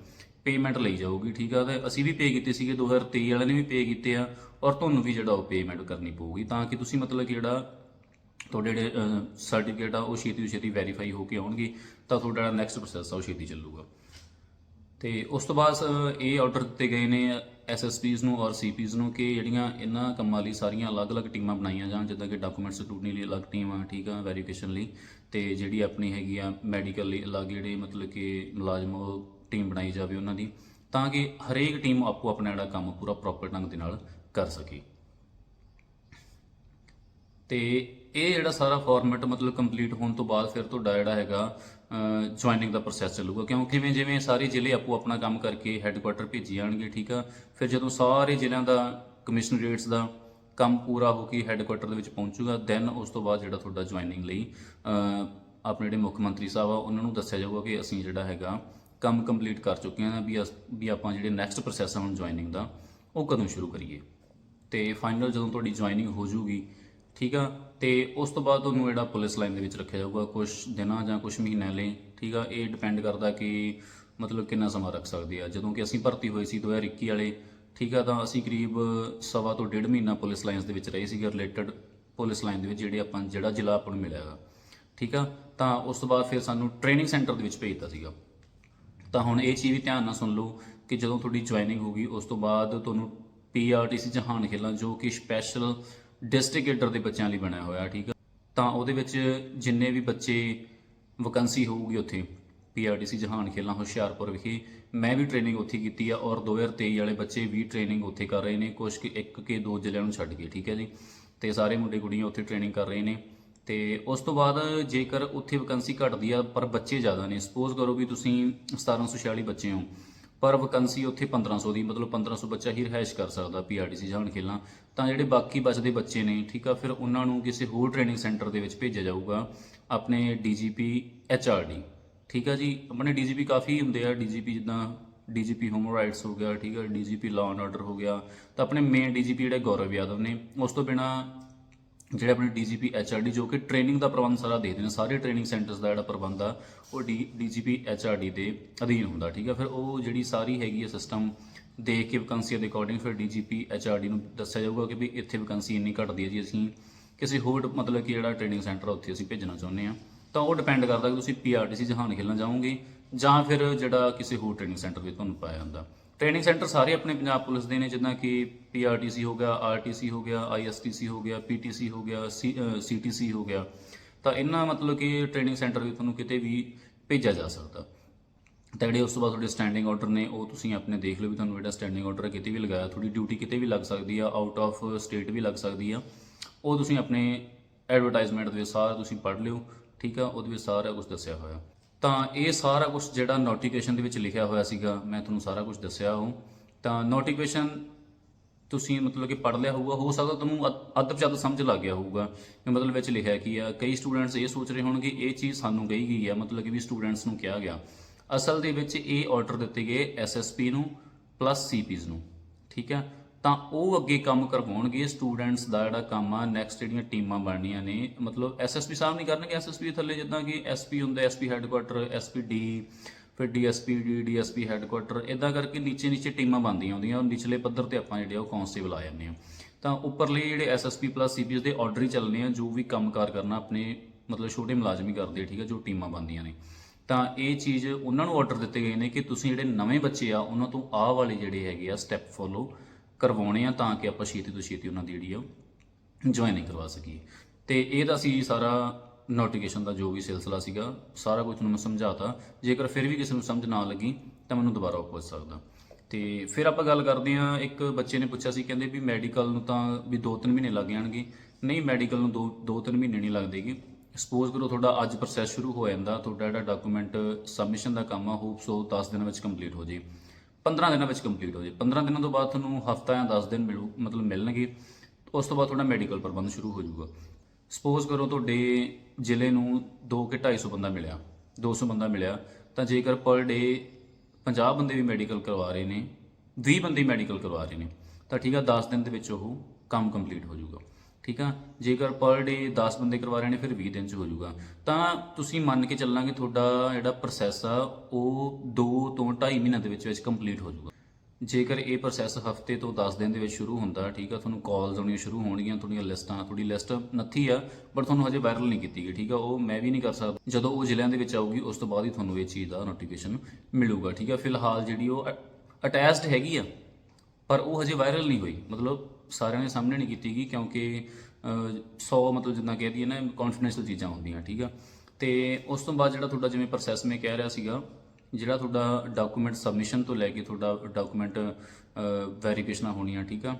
ਪੇਮੈਂਟ ਲਈ ਜਾਊਗੀ, ਠੀਕ ਆ? ਤੇ ਅਸੀਂ ਵੀ ਪੇ ਕੀਤੇ ਸੀਗੇ 2023 ਵਾਲਿਆਂ ਨੇ ਵੀ ਪੇ ਕੀਤੇ ਆ ਔਰ ਤੁਹਾਨੂੰ ਵੀ ਜਿਹੜਾ ਉਹ ਪੇਮੈਂਟ ਕਰਨੀ ਪਊਗੀ। ਤਾਂ ਕਿ ਤੁਸੀਂ ਮਤਲਬ ਕਿ ਜਿਹੜਾ ਤੁਹਾਡੇ ਜਿਹੜੇ ਸਰਟੀਫਿਕੇਟ ਆ, ਉਹ ਛੇਤੀ ਤੋਂ ਛੇਤੀ ਵੈਰੀਫਾਈ ਹੋ ਕੇ ਆਉਣਗੇ, ਤਾਂ ਤੁਹਾਡਾ ਜਿਹੜਾ ਨੈਕਸਟ ਪ੍ਰੋਸੈਸ ਆ, ਉਹ ਛੇਤੀ ਚੱਲੂਗਾ। ਤੇ ਉਸ ਤੋਂ ਬਾਅਦ ਅ, ਇਹ ਆਰਡਰ ਦਿੱਤੇ ਗਏ ਨੇ ਐਸਐਸਪੀਜ਼ ਨੂੰ ਔਰ ਸੀਪੀਜ਼ ਨੂੰ ਕਿ ਜਿਹੜੀਆਂ ਇਹਨਾਂ ਕੰਮਾਂ ਲਈ ਸਾਰੀਆਂ ਅਲੱਗ-ਅਲੱਗ ਟੀਮਾਂ ਬਣਾਈਆਂ ਜਾਣ ਜਿੱਦਾਂ ਕਿ ਡਾਕੂਮੈਂਟ ਸਕਰੂਟਨੀ ਲਈ ਅਲੱਗ ਟੀਮ ਆ ਠੀਕ ਆ ਵੈਰੀਫਿਕੇਸ਼ਨ ਲਈ। ਤੇ ਜਿਹੜੀ ਆਪਣੀ ਹੈਗੀ ਆ ਮੈਡੀਕਲ ਲਈ ਅਲੱਗ ਜਿਹੜੇ ਮਤਲਬ ਕਿ ਮੁਲਾਜ਼ਮ ਉਹ ਟੀਮ ਬਣਾਈ ਜਾਵੇ ਉਹਨਾਂ ਦੀ ਤਾਂ ਕਿ ਹਰੇਕ ਟੀਮ ਆਪੋ ਆਪਣਾ ਜਿਹੜਾ ਕੰਮ ਪੂਰਾ ਪ੍ਰੋਪਰ ਢੰਗ ਦੇ ਨਾਲ ਕਰ ਸਕੇ। ਤੇ ਇਹ ਜਿਹੜਾ ਸਾਰਾ ਫਾਰਮੈਟ ਮਤਲਬ ਕੰਪਲੀਟ ਹੋਣ ਤੋਂ ਬਾਅਦ ਫਿਰ ਤੁਹਾਡਾ ਜਿਹੜਾ ਹੈਗਾ ਜੁਆਇਨਿੰਗ ਦਾ ਪ੍ਰੋਸੈਸ ਚੱਲੂਗਾ। ਕਿਉਂਕਿ ਜਿਵੇਂ ਜਿਵੇਂ ਸਾਰੇ ਜ਼ਿਲ੍ਹੇ ਆਪੋ ਆਪਣਾ ਕੰਮ ਕਰਕੇ ਹੈੱਡਕੁਆਟਰ ਭੇਜੀ ਜਾਣਗੇ, ਠੀਕ ਆ? ਫਿਰ ਜਦੋਂ ਸਾਰੇ ਜ਼ਿਲ੍ਹਿਆਂ ਦਾ ਕਮਿਸ਼ਨਰੇਟਸ ਦਾ ਕੰਮ ਪੂਰਾ ਹੋ ਕੇ ਹੈੱਡਕੁਆਟਰ ਦੇ ਵਿੱਚ ਪਹੁੰਚੂਗਾ ਦੈਨ ਉਸ ਤੋਂ ਬਾਅਦ ਜਿਹੜਾ ਤੁਹਾਡਾ ਜੁਆਇਨਿੰਗ ਲਈ ਆਪਣੇ ਜਿਹੜੇ ਮੁੱਖ ਮੰਤਰੀ ਸਾਹਿਬ ਆ, ਉਹਨਾਂ ਨੂੰ ਦੱਸਿਆ ਜਾਊਗਾ ਕਿ ਅਸੀਂ ਜਿਹੜਾ ਹੈਗਾ ਕੰਮ ਕੰਪਲੀਟ ਕਰ ਚੁੱਕੇ ਹਾਂ ਵੀ ਅਸ- ਵੀ ਆਪਾਂ ਜਿਹੜੇ ਨੈਕਸਟ ਪ੍ਰੋਸੈਸ ਆ ਹੁਣ ਜੁਆਇਨਿੰਗ ਦਾ, ਉਹ ਕਦੋਂ ਸ਼ੁਰੂ ਕਰੀਏ? ਤੇ ਫਾਈਨਲ ਜਦੋਂ ਤੁਹਾਡੀ ਜੁਆਇਨਿੰਗ ਹੋ ਜੂਗੀ ਠੀਕ ਆ? ਤੇ ਉਸ ਤੋਂ ਬਾਅਦ ਤੁਹਾਨੂੰ ਜਿਹੜਾ ਪੁਲਿਸ ਲਾਈਨ ਦੇ ਵਿੱਚ ਰੱਖਿਆ ਜਾਊਗਾ ਕੁਝ ਦਿਨਾਂ ਜਾਂ ਕੁਝ ਮਹੀਨਿਆਂ ਲਈ, ਠੀਕ ਆ? ਇਹ ਡਿਪੈਂਡ ਕਰਦਾ ਕਿ ਮਤਲਬ ਕਿੰਨਾ ਸਮਾਂ ਰੱਖ ਸਕਦੇ ਆ। ਜਦੋਂ ਕਿ ਅਸੀਂ ਭਰਤੀ ਹੋਏ ਸੀ 2021 ਵਾਲੇ, ਠੀਕ ਆ, ਤਾਂ ਅਸੀਂ ਕਰੀਬ ਸਵਾ ਤੋਂ ਡੇਢ ਮਹੀਨਾ ਪੁਲਿਸ ਲਾਈਨਸ ਦੇ ਵਿੱਚ ਰਹੇ ਸੀਗੇ ਰਿਲੇਟਡ ਪੁਲਿਸ ਲਾਈਨ ਦੇ ਵਿੱਚ ਜਿਹੜੇ ਆਪਾਂ, ਜਿਹੜਾ ਜ਼ਿਲ੍ਹਾ ਆਪਾਂ ਨੂੰ ਮਿਲਿਆ ਹੈਗਾ, ਠੀਕ ਆ? ਤਾਂ ਉਸ ਤੋਂ ਬਾਅਦ ਫਿਰ ਸਾਨੂੰ ਟ੍ਰੇਨਿੰਗ ਸੈਂਟਰ ਦੇ ਵਿੱਚ ਭੇਜਤਾ ਸੀਗਾ। ਤਾਂ ਹੁਣ ਇਹ ਚੀਜ਼ ਵੀ ਧਿਆਨ ਨਾਲ ਸੁਣ ਲਓ ਕਿ ਜਦੋਂ ਤੁਹਾਡੀ ਜੁਆਇਨਿੰਗ ਹੋਗੀ ਉਸ ਤੋਂ ਬਾਅਦ ਤੁਹਾਨੂੰ ਪੀਆਰਟੀਸੀ ਜਹਾਨ ਖੇਲਾਂ ਜੋ ਕਿ ਸਪੈਸ਼ਲ ਡਿਸਟ੍ਰਿਕਟ ਏਡਰ ਦੇ ਬੱਚਿਆਂ ਲਈ ਬਣਿਆ ਹੋਇਆ, ਠੀਕ ਆ? ਤਾਂ ਉਹਦੇ ਵਿੱਚ ਜਿੰਨੇ ਵੀ ਬੱਚੇ ਵੈਕੈਂਸੀ ਹੋਊਗੀ ਉੱਥੇ ਪੀਆਰਟੀਸੀ ਜਹਾਨ ਖੇਲਾਂ ਹੁਸ਼ਿਆਰਪੁਰ ਵਿਖੇ, ਮੈਂ ਵੀ ਟ੍ਰੇਨਿੰਗ ਉੱਥੇ ਕੀਤੀ ਆ ਔਰ 2023 ਵਾਲੇ ਬੱਚੇ ਵੀ ਟ੍ਰੇਨਿੰਗ ਉੱਥੇ ਕਰ ਰਹੇ ਨੇ ਕੁਝ ਕਿ ਇੱਕ ਕੇ ਦੋ ਜ਼ਿਲ੍ਹਿਆਂ ਨੂੰ ਛੱਡ ਕੇ, ਠੀਕ ਹੈ ਜੀ? ਤੇ ਸਾਰੇ ਮੁੰਡੇ ਕੁੜੀਆਂ ਉੱਥੇ ਟ੍ਰੇਨਿੰਗ ਕਰ ਰਹੇ ਨੇ। ਤੇ ਉਸ ਤੋਂ ਬਾਅਦ ਜੇਕਰ ਉੱਥੇ ਵੈਕੈਂਸੀ ਘਟਦੀ ਆ, ਪਰ ਬੱਚੇ ਜ਼ਿਆਦਾ ਨੇ ਸਪੋਜ਼ ਕਰੋ ਵੀ ਤੁਸੀਂ 1746 ਬੱਚੇ ਹੋ ਪਰ ਵੈਕੈਂਸੀ ਉੱਥੇ 1500 ਦੀ, ਮਤਲਬ 1500 ਬੱਚਾ ਹੀ ਰਿਹਾਇਸ਼ ਕਰ ਸਕਦਾ ਪੀਆਰਟੀਸੀ ਜਾਣ ਖੇਲਾਂ ਤਾਂ ਜਿਹੜੇ ਬਾਕੀ ਬਚਦੇ ਬੱਚੇ ਨੇ, ਠੀਕ ਆ, ਫਿਰ ਉਹਨਾਂ ਨੂੰ ਕਿਸੇ ਹੋਰ ਟ੍ਰੇਨਿੰਗ ਸੈਂਟਰ ਦੇ ਵਿੱਚ ਭੇਜਿਆ ਜਾਊਗਾ, ਆਪਣੇ ਡੀਜੀਪੀ ਐਚਆਰਡੀ। ਠੀਕ ਆ ਜੀ, ਆਪਣੇ ਡੀਜੀਪੀ ਕਾਫੀ ਹੁੰਦੇ ਆ, ਡੀਜੀਪੀ ਜਿੱਦਾਂ ਡੀਜੀਪੀ ਹਿਊਮਨ ਰਾਈਟਸ ਹੋ ਗਿਆ, ਠੀਕ ਆ, ਡੀਜੀਪੀ ਲਾਅ ਐਂਡ ਆਰਡਰ ਹੋ ਗਿਆ। ਤਾਂ ਆਪਣੇ ਮੇਨ ਡੀਜੀਪੀ ਜਿਹੜੇ ਗੌਰਵ ਯਾਦਵ ਨੇ, ਉਸ ਤੋਂ ਬਿਨਾ ਜਿਹੜੇ ਆਪਣੇ ਡੀਜੀਪੀ ਐਚਆਰਡੀ ਜੋ ਕਿ ਟ੍ਰੇਨਿੰਗ ਦਾ ਪ੍ਰਬੰਧ ਸਾਰਾ ਦੇਖਦੇ ਨੇ, ਸਾਰੇ ਟ੍ਰੇਨਿੰਗ ਸੈਂਟਰਸ ਦਾ ਜਿਹੜਾ ਪ੍ਰਬੰਧ ਆ, ਉਹ ਡੀਜੀਪੀ ਐਚਆਰਡੀ ਦੇ ਅਧੀਨ ਹੁੰਦਾ, ਠੀਕ ਆ? ਫਿਰ ਉਹ ਜਿਹੜੀ ਸਾਰੀ ਹੈਗੀ ਹੈ ਸਿਸਟਮ ਦੇਖ ਕੇ ਵੈਕੈਂਸੀ ਦੇ ਅਕੋਰਡਿੰਗ ਫਿਰ ਡੀਜੀਪੀ ਐਚਆਰਡੀ ਨੂੰ ਦੱਸਿਆ ਜਾਊਗਾ ਕਿ ਵੀ ਇੱਥੇ ਵੈਕੈਂਸੀ ਇੰਨੀ ਘਟਦੀ ਹੈ ਜੀ, ਅਸੀਂ ਕਿਸੇ ਹੋਰ ਮਤਲਬ ਕਿ ਜਿਹੜਾ ਟ੍ਰੇਨਿੰਗ ਸੈਂਟਰ ਆ, ਉੱਥੇ ਅਸੀਂ ਭੇਜਣਾ ਚਾਹੁੰਦੇ ਆ ਤਾਂ ਉਹ ਡਿਪੈਂਡ ਕਰਦਾ ਕਿ ਤੁਸੀਂ ਪੀਆਰਟੀਸੀ ਜਹਾਨ ਖੇਲਣਾ ਜਾਓਗੇ ਜਾਂ ਫਿਰ ਜਿਹੜਾ ਕਿਸੇ ਹੋਰ ਟ੍ਰੇਨਿੰਗ ਸੈਂਟਰ ਵਿੱਚ ਤੁਹਾਨੂੰ ਪਾਇਆ ਜਾਂਦਾ। ਟ੍ਰੇਨਿੰਗ ਸੈਂਟਰ ਸਾਰੇ ਆਪਣੇ ਪੰਜਾਬ ਪੁਲਿਸ ਦੇ ਨੇ, ਜਿੱਦਾਂ ਕਿ ਪੀਆਰਟੀਸੀ ਹੋ ਗਿਆ ਆਰਟੀਸੀ ਹੋ ਗਿਆ ਆਈਐਸਟੀਸੀ ਹੋ ਗਿਆ ਪੀਟੀਸੀ ਹੋ ਗਿਆ ਸੀਟੀਸੀ ਹੋ ਗਿਆ। ਤਾਂ ਇਹਨਾਂ ਮਤਲਬ ਕਿ ਟ੍ਰੇਨਿੰਗ ਸੈਂਟਰ ਵੀ ਤੁਹਾਨੂੰ ਕਿਤੇ ਵੀ ਭੇਜਿਆ ਜਾ ਸਕਦਾ। ਤਾਂ ਜਿਹੜੇ ਉਸ ਤੋਂ ਬਾਅਦ ਤੁਹਾਡੇ ਸਟੈਂਡਿੰਗ ਆਰਡਰ ਨੇ, ਉਹ ਤੁਸੀਂ ਆਪਣੇ ਦੇਖ ਲਓ ਵੀ ਤੁਹਾਨੂੰ ਜਿਹੜਾ ਸਟੈਂਡਿੰਗ ਆਰਡਰ ਕਿਤੇ ਵੀ ਲਗਾਇਆ, ਤੁਹਾਡੀ ਡਿਊਟੀ ਕਿਤੇ ਵੀ ਲੱਗ ਸਕਦੀ ਆ ਆਊਟ ਆਫ ਸਟੇਟ ਵੀ ਲੱਗ ਸਕਦੀ ਆ। ਉਹ ਤੁਸੀਂ ਆਪਣੇ ਐਡਵਰਟਾਈਜ਼ਮੈਂਟ ਦੇ ਸਾਰਾ ਤੁਸੀਂ ਪੜ੍ਹ ਲਿਓ, ਠੀਕ ਆ? ਉਹਦੇ ਵਿੱਚ ਸਾਰਾ ਕੁਝ ਦੱਸਿਆ ਹੋਇਆ। ਤਾਂ ਇਹ ਸਾਰਾ ਕੁਝ ਜਿਹੜਾ ਨੋਟੀਫਿਕੇਸ਼ਨ ਦੇ ਵਿੱਚ ਲਿਖਿਆ ਹੋਇਆ ਸੀਗਾ, ਮੈਂ ਤੁਹਾਨੂੰ ਸਾਰਾ ਕੁਝ ਦੱਸਿਆ ਉਹ। ਤਾਂ ਨੋਟੀਫਿਕੇਸ਼ਨ ਤੁਸੀਂ ਮਤਲਬ ਕਿ ਪੜ੍ਹ ਲਿਆ ਹੋਊਗਾ, ਹੋ ਸਕਦਾ ਤੁਹਾਨੂੰ ਅੱਧ- ਅੱਧ ਪਚੱਧ ਸਮਝ ਲੱਗ ਗਿਆ ਹੋਊਗਾ ਕਿ ਮਤਲਬ ਵਿੱਚ ਲਿਖਿਆ ਕੀ ਆ। ਕਈ ਸਟੂਡੈਂਟਸ ਇਹ ਸੋਚ ਰਹੇ ਹੋਣਗੇ, ਇਹ ਚੀਜ਼ ਸਾਨੂੰ ਕਹੀ ਗਈ ਆ? ਮਤਲਬ ਕਿ ਵੀ ਸਟੂਡੈਂਟਸ ਨੂੰ ਕਿਹਾ ਗਿਆ। ਅਸਲ ਦੇ ਵਿੱਚ ਇਹ ਆਰਡਰ ਦਿੱਤੇ ਗਏ ਐਸਐਸਪੀ ਨੂੰ ਪਲੱਸ ਸੀਪੀਜ਼ ਨੂੰ, ਠੀਕ ਹੈ ਤਾਂ ਉਹ ਅੱਗੇ ਕੰਮ ਕਰਵਾਉਣਗੇ ਸਟੂਡੈਂਟਸ ਦਾ ਜਿਹੜਾ ਕੰਮ ਆ ਨੈਕਸਟ ਜਿਹੜੀਆਂ ਟੀਮਾਂ ਬਣਨੀਆਂ ਨੇ, ਮਤਲਬ ਐਸਐਸਪੀ ਸਾਹਿਬ ਨਹੀਂ ਕਰਨਗੇ ਐਸਐਸਪੀ ਥੱਲੇ, ਜਿੱਦਾਂ ਕਿ ਐਸਪੀ ਹੁੰਦਾ ਐਸਪੀ ਹੈੱਡਕੁਆਟਰ ਐਸਪੀ ਡੀ ਫਿਰ ਡੀਐਸਪੀ ਡੀ ਡੀਐਸਪੀ ਹੈੱਡਕੁਆਟਰ ਇਦਾਂ ਕਰਕੇ ਨੀਚੇ ਨੀਚੇ ਟੀਮਾਂ ਬਣਦੀਆਂ ਹੁੰਦੀਆਂ, ਔਰ ਨਿਚਲੇ ਪੱਧਰ ਤੇ ਆਪਾਂ ਜਿਹੜੇ ਆ ਉਹ ਕਾਂਸਟੇਬਲ ਆ ਜਾਂਦੇ ਆ। ਤਾਂ ਉੱਪਰਲੇ ਜਿਹੜੇ ਐਸਐਸਪੀ ਪਲੱਸ ਸੀਪੀਐਸ ਦੇ ਆਰਡਰ ਹੀ ਚੱਲਨੇ ਆ, ਜੋ ਵੀ ਕੰਮਕਾਰ ਕਰਨਾ ਆਪਣੇ, ਮਤਲਬ ਛੋਟੇ ਮੁਲਾਜ਼ਮੀ ਕਰਦੇ ਠੀਕ ਆ, ਜੋ ਟੀਮਾਂ ਬਣਦੀਆਂ ਨੇ। ਤਾਂ ਇਹ ਚੀਜ਼ ਉਹਨਾਂ ਨੂੰ ਆਰਡਰ ਦਿੱਤੇ ਗਏ ਨੇ ਕਿ ਤੁਸੀਂ ਜਿਹੜੇ ਨਵੇਂ ਬੱਚੇ ਆ, ਉਹਨਾਂ ਤੋਂ ਆਹ ਵਾਲੇ ਜਿਹੜੇ ਹੈਗੇ ਆ ਸਟੈਪ ਫੋਲੋ ਕਰਵਾਉਣੇ ਆ ਤਾਂ ਕਿ ਆਪਾਂ ਛੇਤੀ ਤੋਂ ਛੇਤੀ ਉਹਨਾਂ ਦੀ ਜਿਹੜੀ ਆ ਜੁਆਇਨਿੰਗ ਕਰਵਾ ਸਕੀਏ। ਤੇ ਇਹਦਾ ਸੀ ਸਾਰਾ ਨੋਟੀਫਿਕੇਸ਼ਨ ਦਾ ਜੋ ਵੀ ਸਿਲਸਿਲਾ ਸੀਗਾ, ਸਾਰਾ ਕੁਝ ਤੁਹਾਨੂੰ ਮੈਂ ਸਮਝਾਤਾ। ਜੇਕਰ ਫਿਰ ਵੀ ਕਿਸੇ ਨੂੰ ਸਮਝ ਨਾ ਲੱਗੀ, ਤਾਂ ਮੈਨੂੰ ਦੁਬਾਰਾ ਪੁੱਛ ਸਕਦਾ। ਤੇ ਫਿਰ ਆਪਾਂ ਗੱਲ ਕਰਦੇ ਹਾਂ, ਇੱਕ ਬੱਚੇ ਨੇ ਪੁੱਛਿਆ ਸੀ, ਕਹਿੰਦੇ ਵੀ ਮੈਡੀਕਲ ਨੂੰ ਤਾਂ ਵੀ 2-3 ਮਹੀਨੇ ਲੱਗ ਜਾਣਗੇ। ਨਹੀਂ ਮੈਡੀਕਲ ਨੂੰ 2-3 ਮਹੀਨੇ ਨਹੀਂ ਲੱਗਦੇਗੇ ਸਪੋਜ਼ ਕਰੋ ਤੁਹਾਡਾ ਅੱਜ ਪ੍ਰੋਸੈਸ ਸ਼ੁਰੂ ਹੋ ਜਾਂਦਾ, ਤੁਹਾਡਾ ਜਿਹੜਾ ਡਾਕੂਮੈਂਟ ਸਬਮਿਸ਼ਨ ਦਾ ਕੰਮ ਆ ਹੋਪਸ ਉਹ 10 ਦਿਨਾਂ ਵਿੱਚ ਕੰਪਲੀਟ ਹੋ ਜੇ 15 ਦਿਨਾਂ ਵਿੱਚ ਕੰਪਲੀਟ ਹੋ ਜੇ। 15 ਦਿਨਾਂ ਤੋਂ ਬਾਅਦ ਤੁਹਾਨੂੰ ਹਫਤਾ ਜਾਂ 10 ਦਿਨ ਮਿਲੂ ਮਤਲਬ ਮਿਲਣਗੇ। ਉਸ ਤੋਂ ਬਾਅਦ ਤੁਹਾਡਾ ਮੈਡੀਕਲ ਪ੍ਰਬੰਧ ਸ਼ੁਰੂ ਹੋ ਜਾਊਗਾ। ਸਪੋਜ਼ ਕਰੋ ਤੁਹਾਡੇ ਜ਼ਿਲ੍ਹੇ ਨੂੰ 2 ਕਿ 250 ਬੰਦਾ ਮਿਲਿਆ। 200 ਬੰਦਾ ਮਿਲਿਆ, ਤਾਂ ਜੇਕਰ ਪਰ ਡੇ 50 ਬੰਦੇ ਵੀ ਮੈਡੀਕਲ ਕਰਵਾ ਰਹੇ ਨੇ 20 ਬੰਦੇ ਮੈਡੀਕਲ ਕਰਵਾ ਰਹੇ ਨੇ, ਤਾਂ ਠੀਕ ਆ 10 ਦਿਨ ਦੇ ਵਿੱਚ ਉਹ ਕੰਮ ਕੰਪਲੀਟ ਹੋ ਜਾਊਗਾ। ਠੀਕ ਆ? ਜੇਕਰ ਪਰ ਡੇ 10 ਬੰਦੇ ਕਰਵਾ ਰਹੇ ਨੇ, ਫਿਰ 20 ਦਿਨ ਚ ਹੋ ਜਾਊਗਾ। ਤਾਂ ਤੁਸੀਂ ਮੰਨ ਕੇ ਚੱਲਾਂਗੇ ਤੁਹਾਡਾ ਜਿਹੜਾ ਪ੍ਰੋਸੈਸ ਆ, ਉਹ 2 ਤੋਂ 2.5 ਮਹੀਨਿਆਂ ਦੇ ਵਿੱਚ ਵਿੱਚ ਕੰਪਲੀਟ ਹੋ ਜਾਊਗਾ। ਜੇਕਰ ਇਹ ਪ੍ਰੋਸੈਸ ਹਫ਼ਤੇ ਤੋਂ 10 ਦਿਨ ਦੇ ਵਿੱਚ ਸ਼ੁਰੂ ਹੁੰਦਾ, ਠੀਕ ਆ? ਤੁਹਾਨੂੰ ਕਾਲਸ ਆਉਣੀਆਂ ਸ਼ੁਰੂ ਹੋਣਗੀਆਂ, ਤੁਹਾਡੀਆਂ ਲਿਸਟਾਂ, ਤੁਹਾਡੀ ਲਿਸਟ ਨੱਥੀ ਆ ਪਰ ਤੁਹਾਨੂੰ ਹਜੇ ਵਾਇਰਲ ਨਹੀਂ ਕੀਤੀ ਗਈ, ਠੀਕ ਆ? ਉਹ ਮੈਂ ਵੀ ਨਹੀਂ ਕਰ ਸਕਦਾ। ਜਦੋਂ ਉਹ ਜ਼ਿਲ੍ਹਿਆਂ ਦੇ ਵਿੱਚ ਆਊਗੀ, ਉਸ ਤੋਂ ਬਾਅਦ ਹੀ ਤੁਹਾਨੂੰ ਇਹ ਚੀਜ਼ ਦਾ ਨੋਟੀਫਿਕੇਸ਼ਨ ਮਿਲੂਗਾ, ਠੀਕ ਆ? ਫਿਲਹਾਲ ਜਿਹੜੀ ਉਹ ਅਟੈਚਡ ਹੈਗੀ ਆ ਪਰ ਉਹ ਹਜੇ ਵਾਇਰਲ ਨਹੀਂ ਹੋਈ। ਮਤਲਬ ਸਾਰਿਆਂ ਦੇ ਸਾਹਮਣੇ ਨਹੀਂ ਕੀਤੀ ਗਈ ਕਿਉਂਕਿ 100 ਮਤਲਬ ਜਿੱਦਾਂ ਕਹਿ ਦਈਏ ਨਾ ਕੌਨਫੀਡੈਂਸ਼ੀਅਲ ਚੀਜ਼ਾਂ ਹੁੰਦੀਆਂ, ਠੀਕ ਆ? ਤੇ ਉਸ ਤੋਂ ਬਾਅਦ ਜਿਹੜਾ ਤੁਹਾਡਾ ਜਿਵੇਂ ਪ੍ਰੋਸੈਸ ਮੈਂ ਕਹਿ ਰਿਹਾ ਸੀਗਾ, ਜਿਹੜਾ ਤੁਹਾਡਾ ਡਾਕੂਮੈਂਟ ਸਬਮਿਸ਼ਨ ਤੋਂ ਲੈ ਕੇ ਤੁਹਾਡਾ ਡਾਕੂਮੈਂਟ ਵੈਰੀਫਿਕੇਸ਼ਨਾਂ ਹੋਣੀਆਂ, ਠੀਕ ਆ?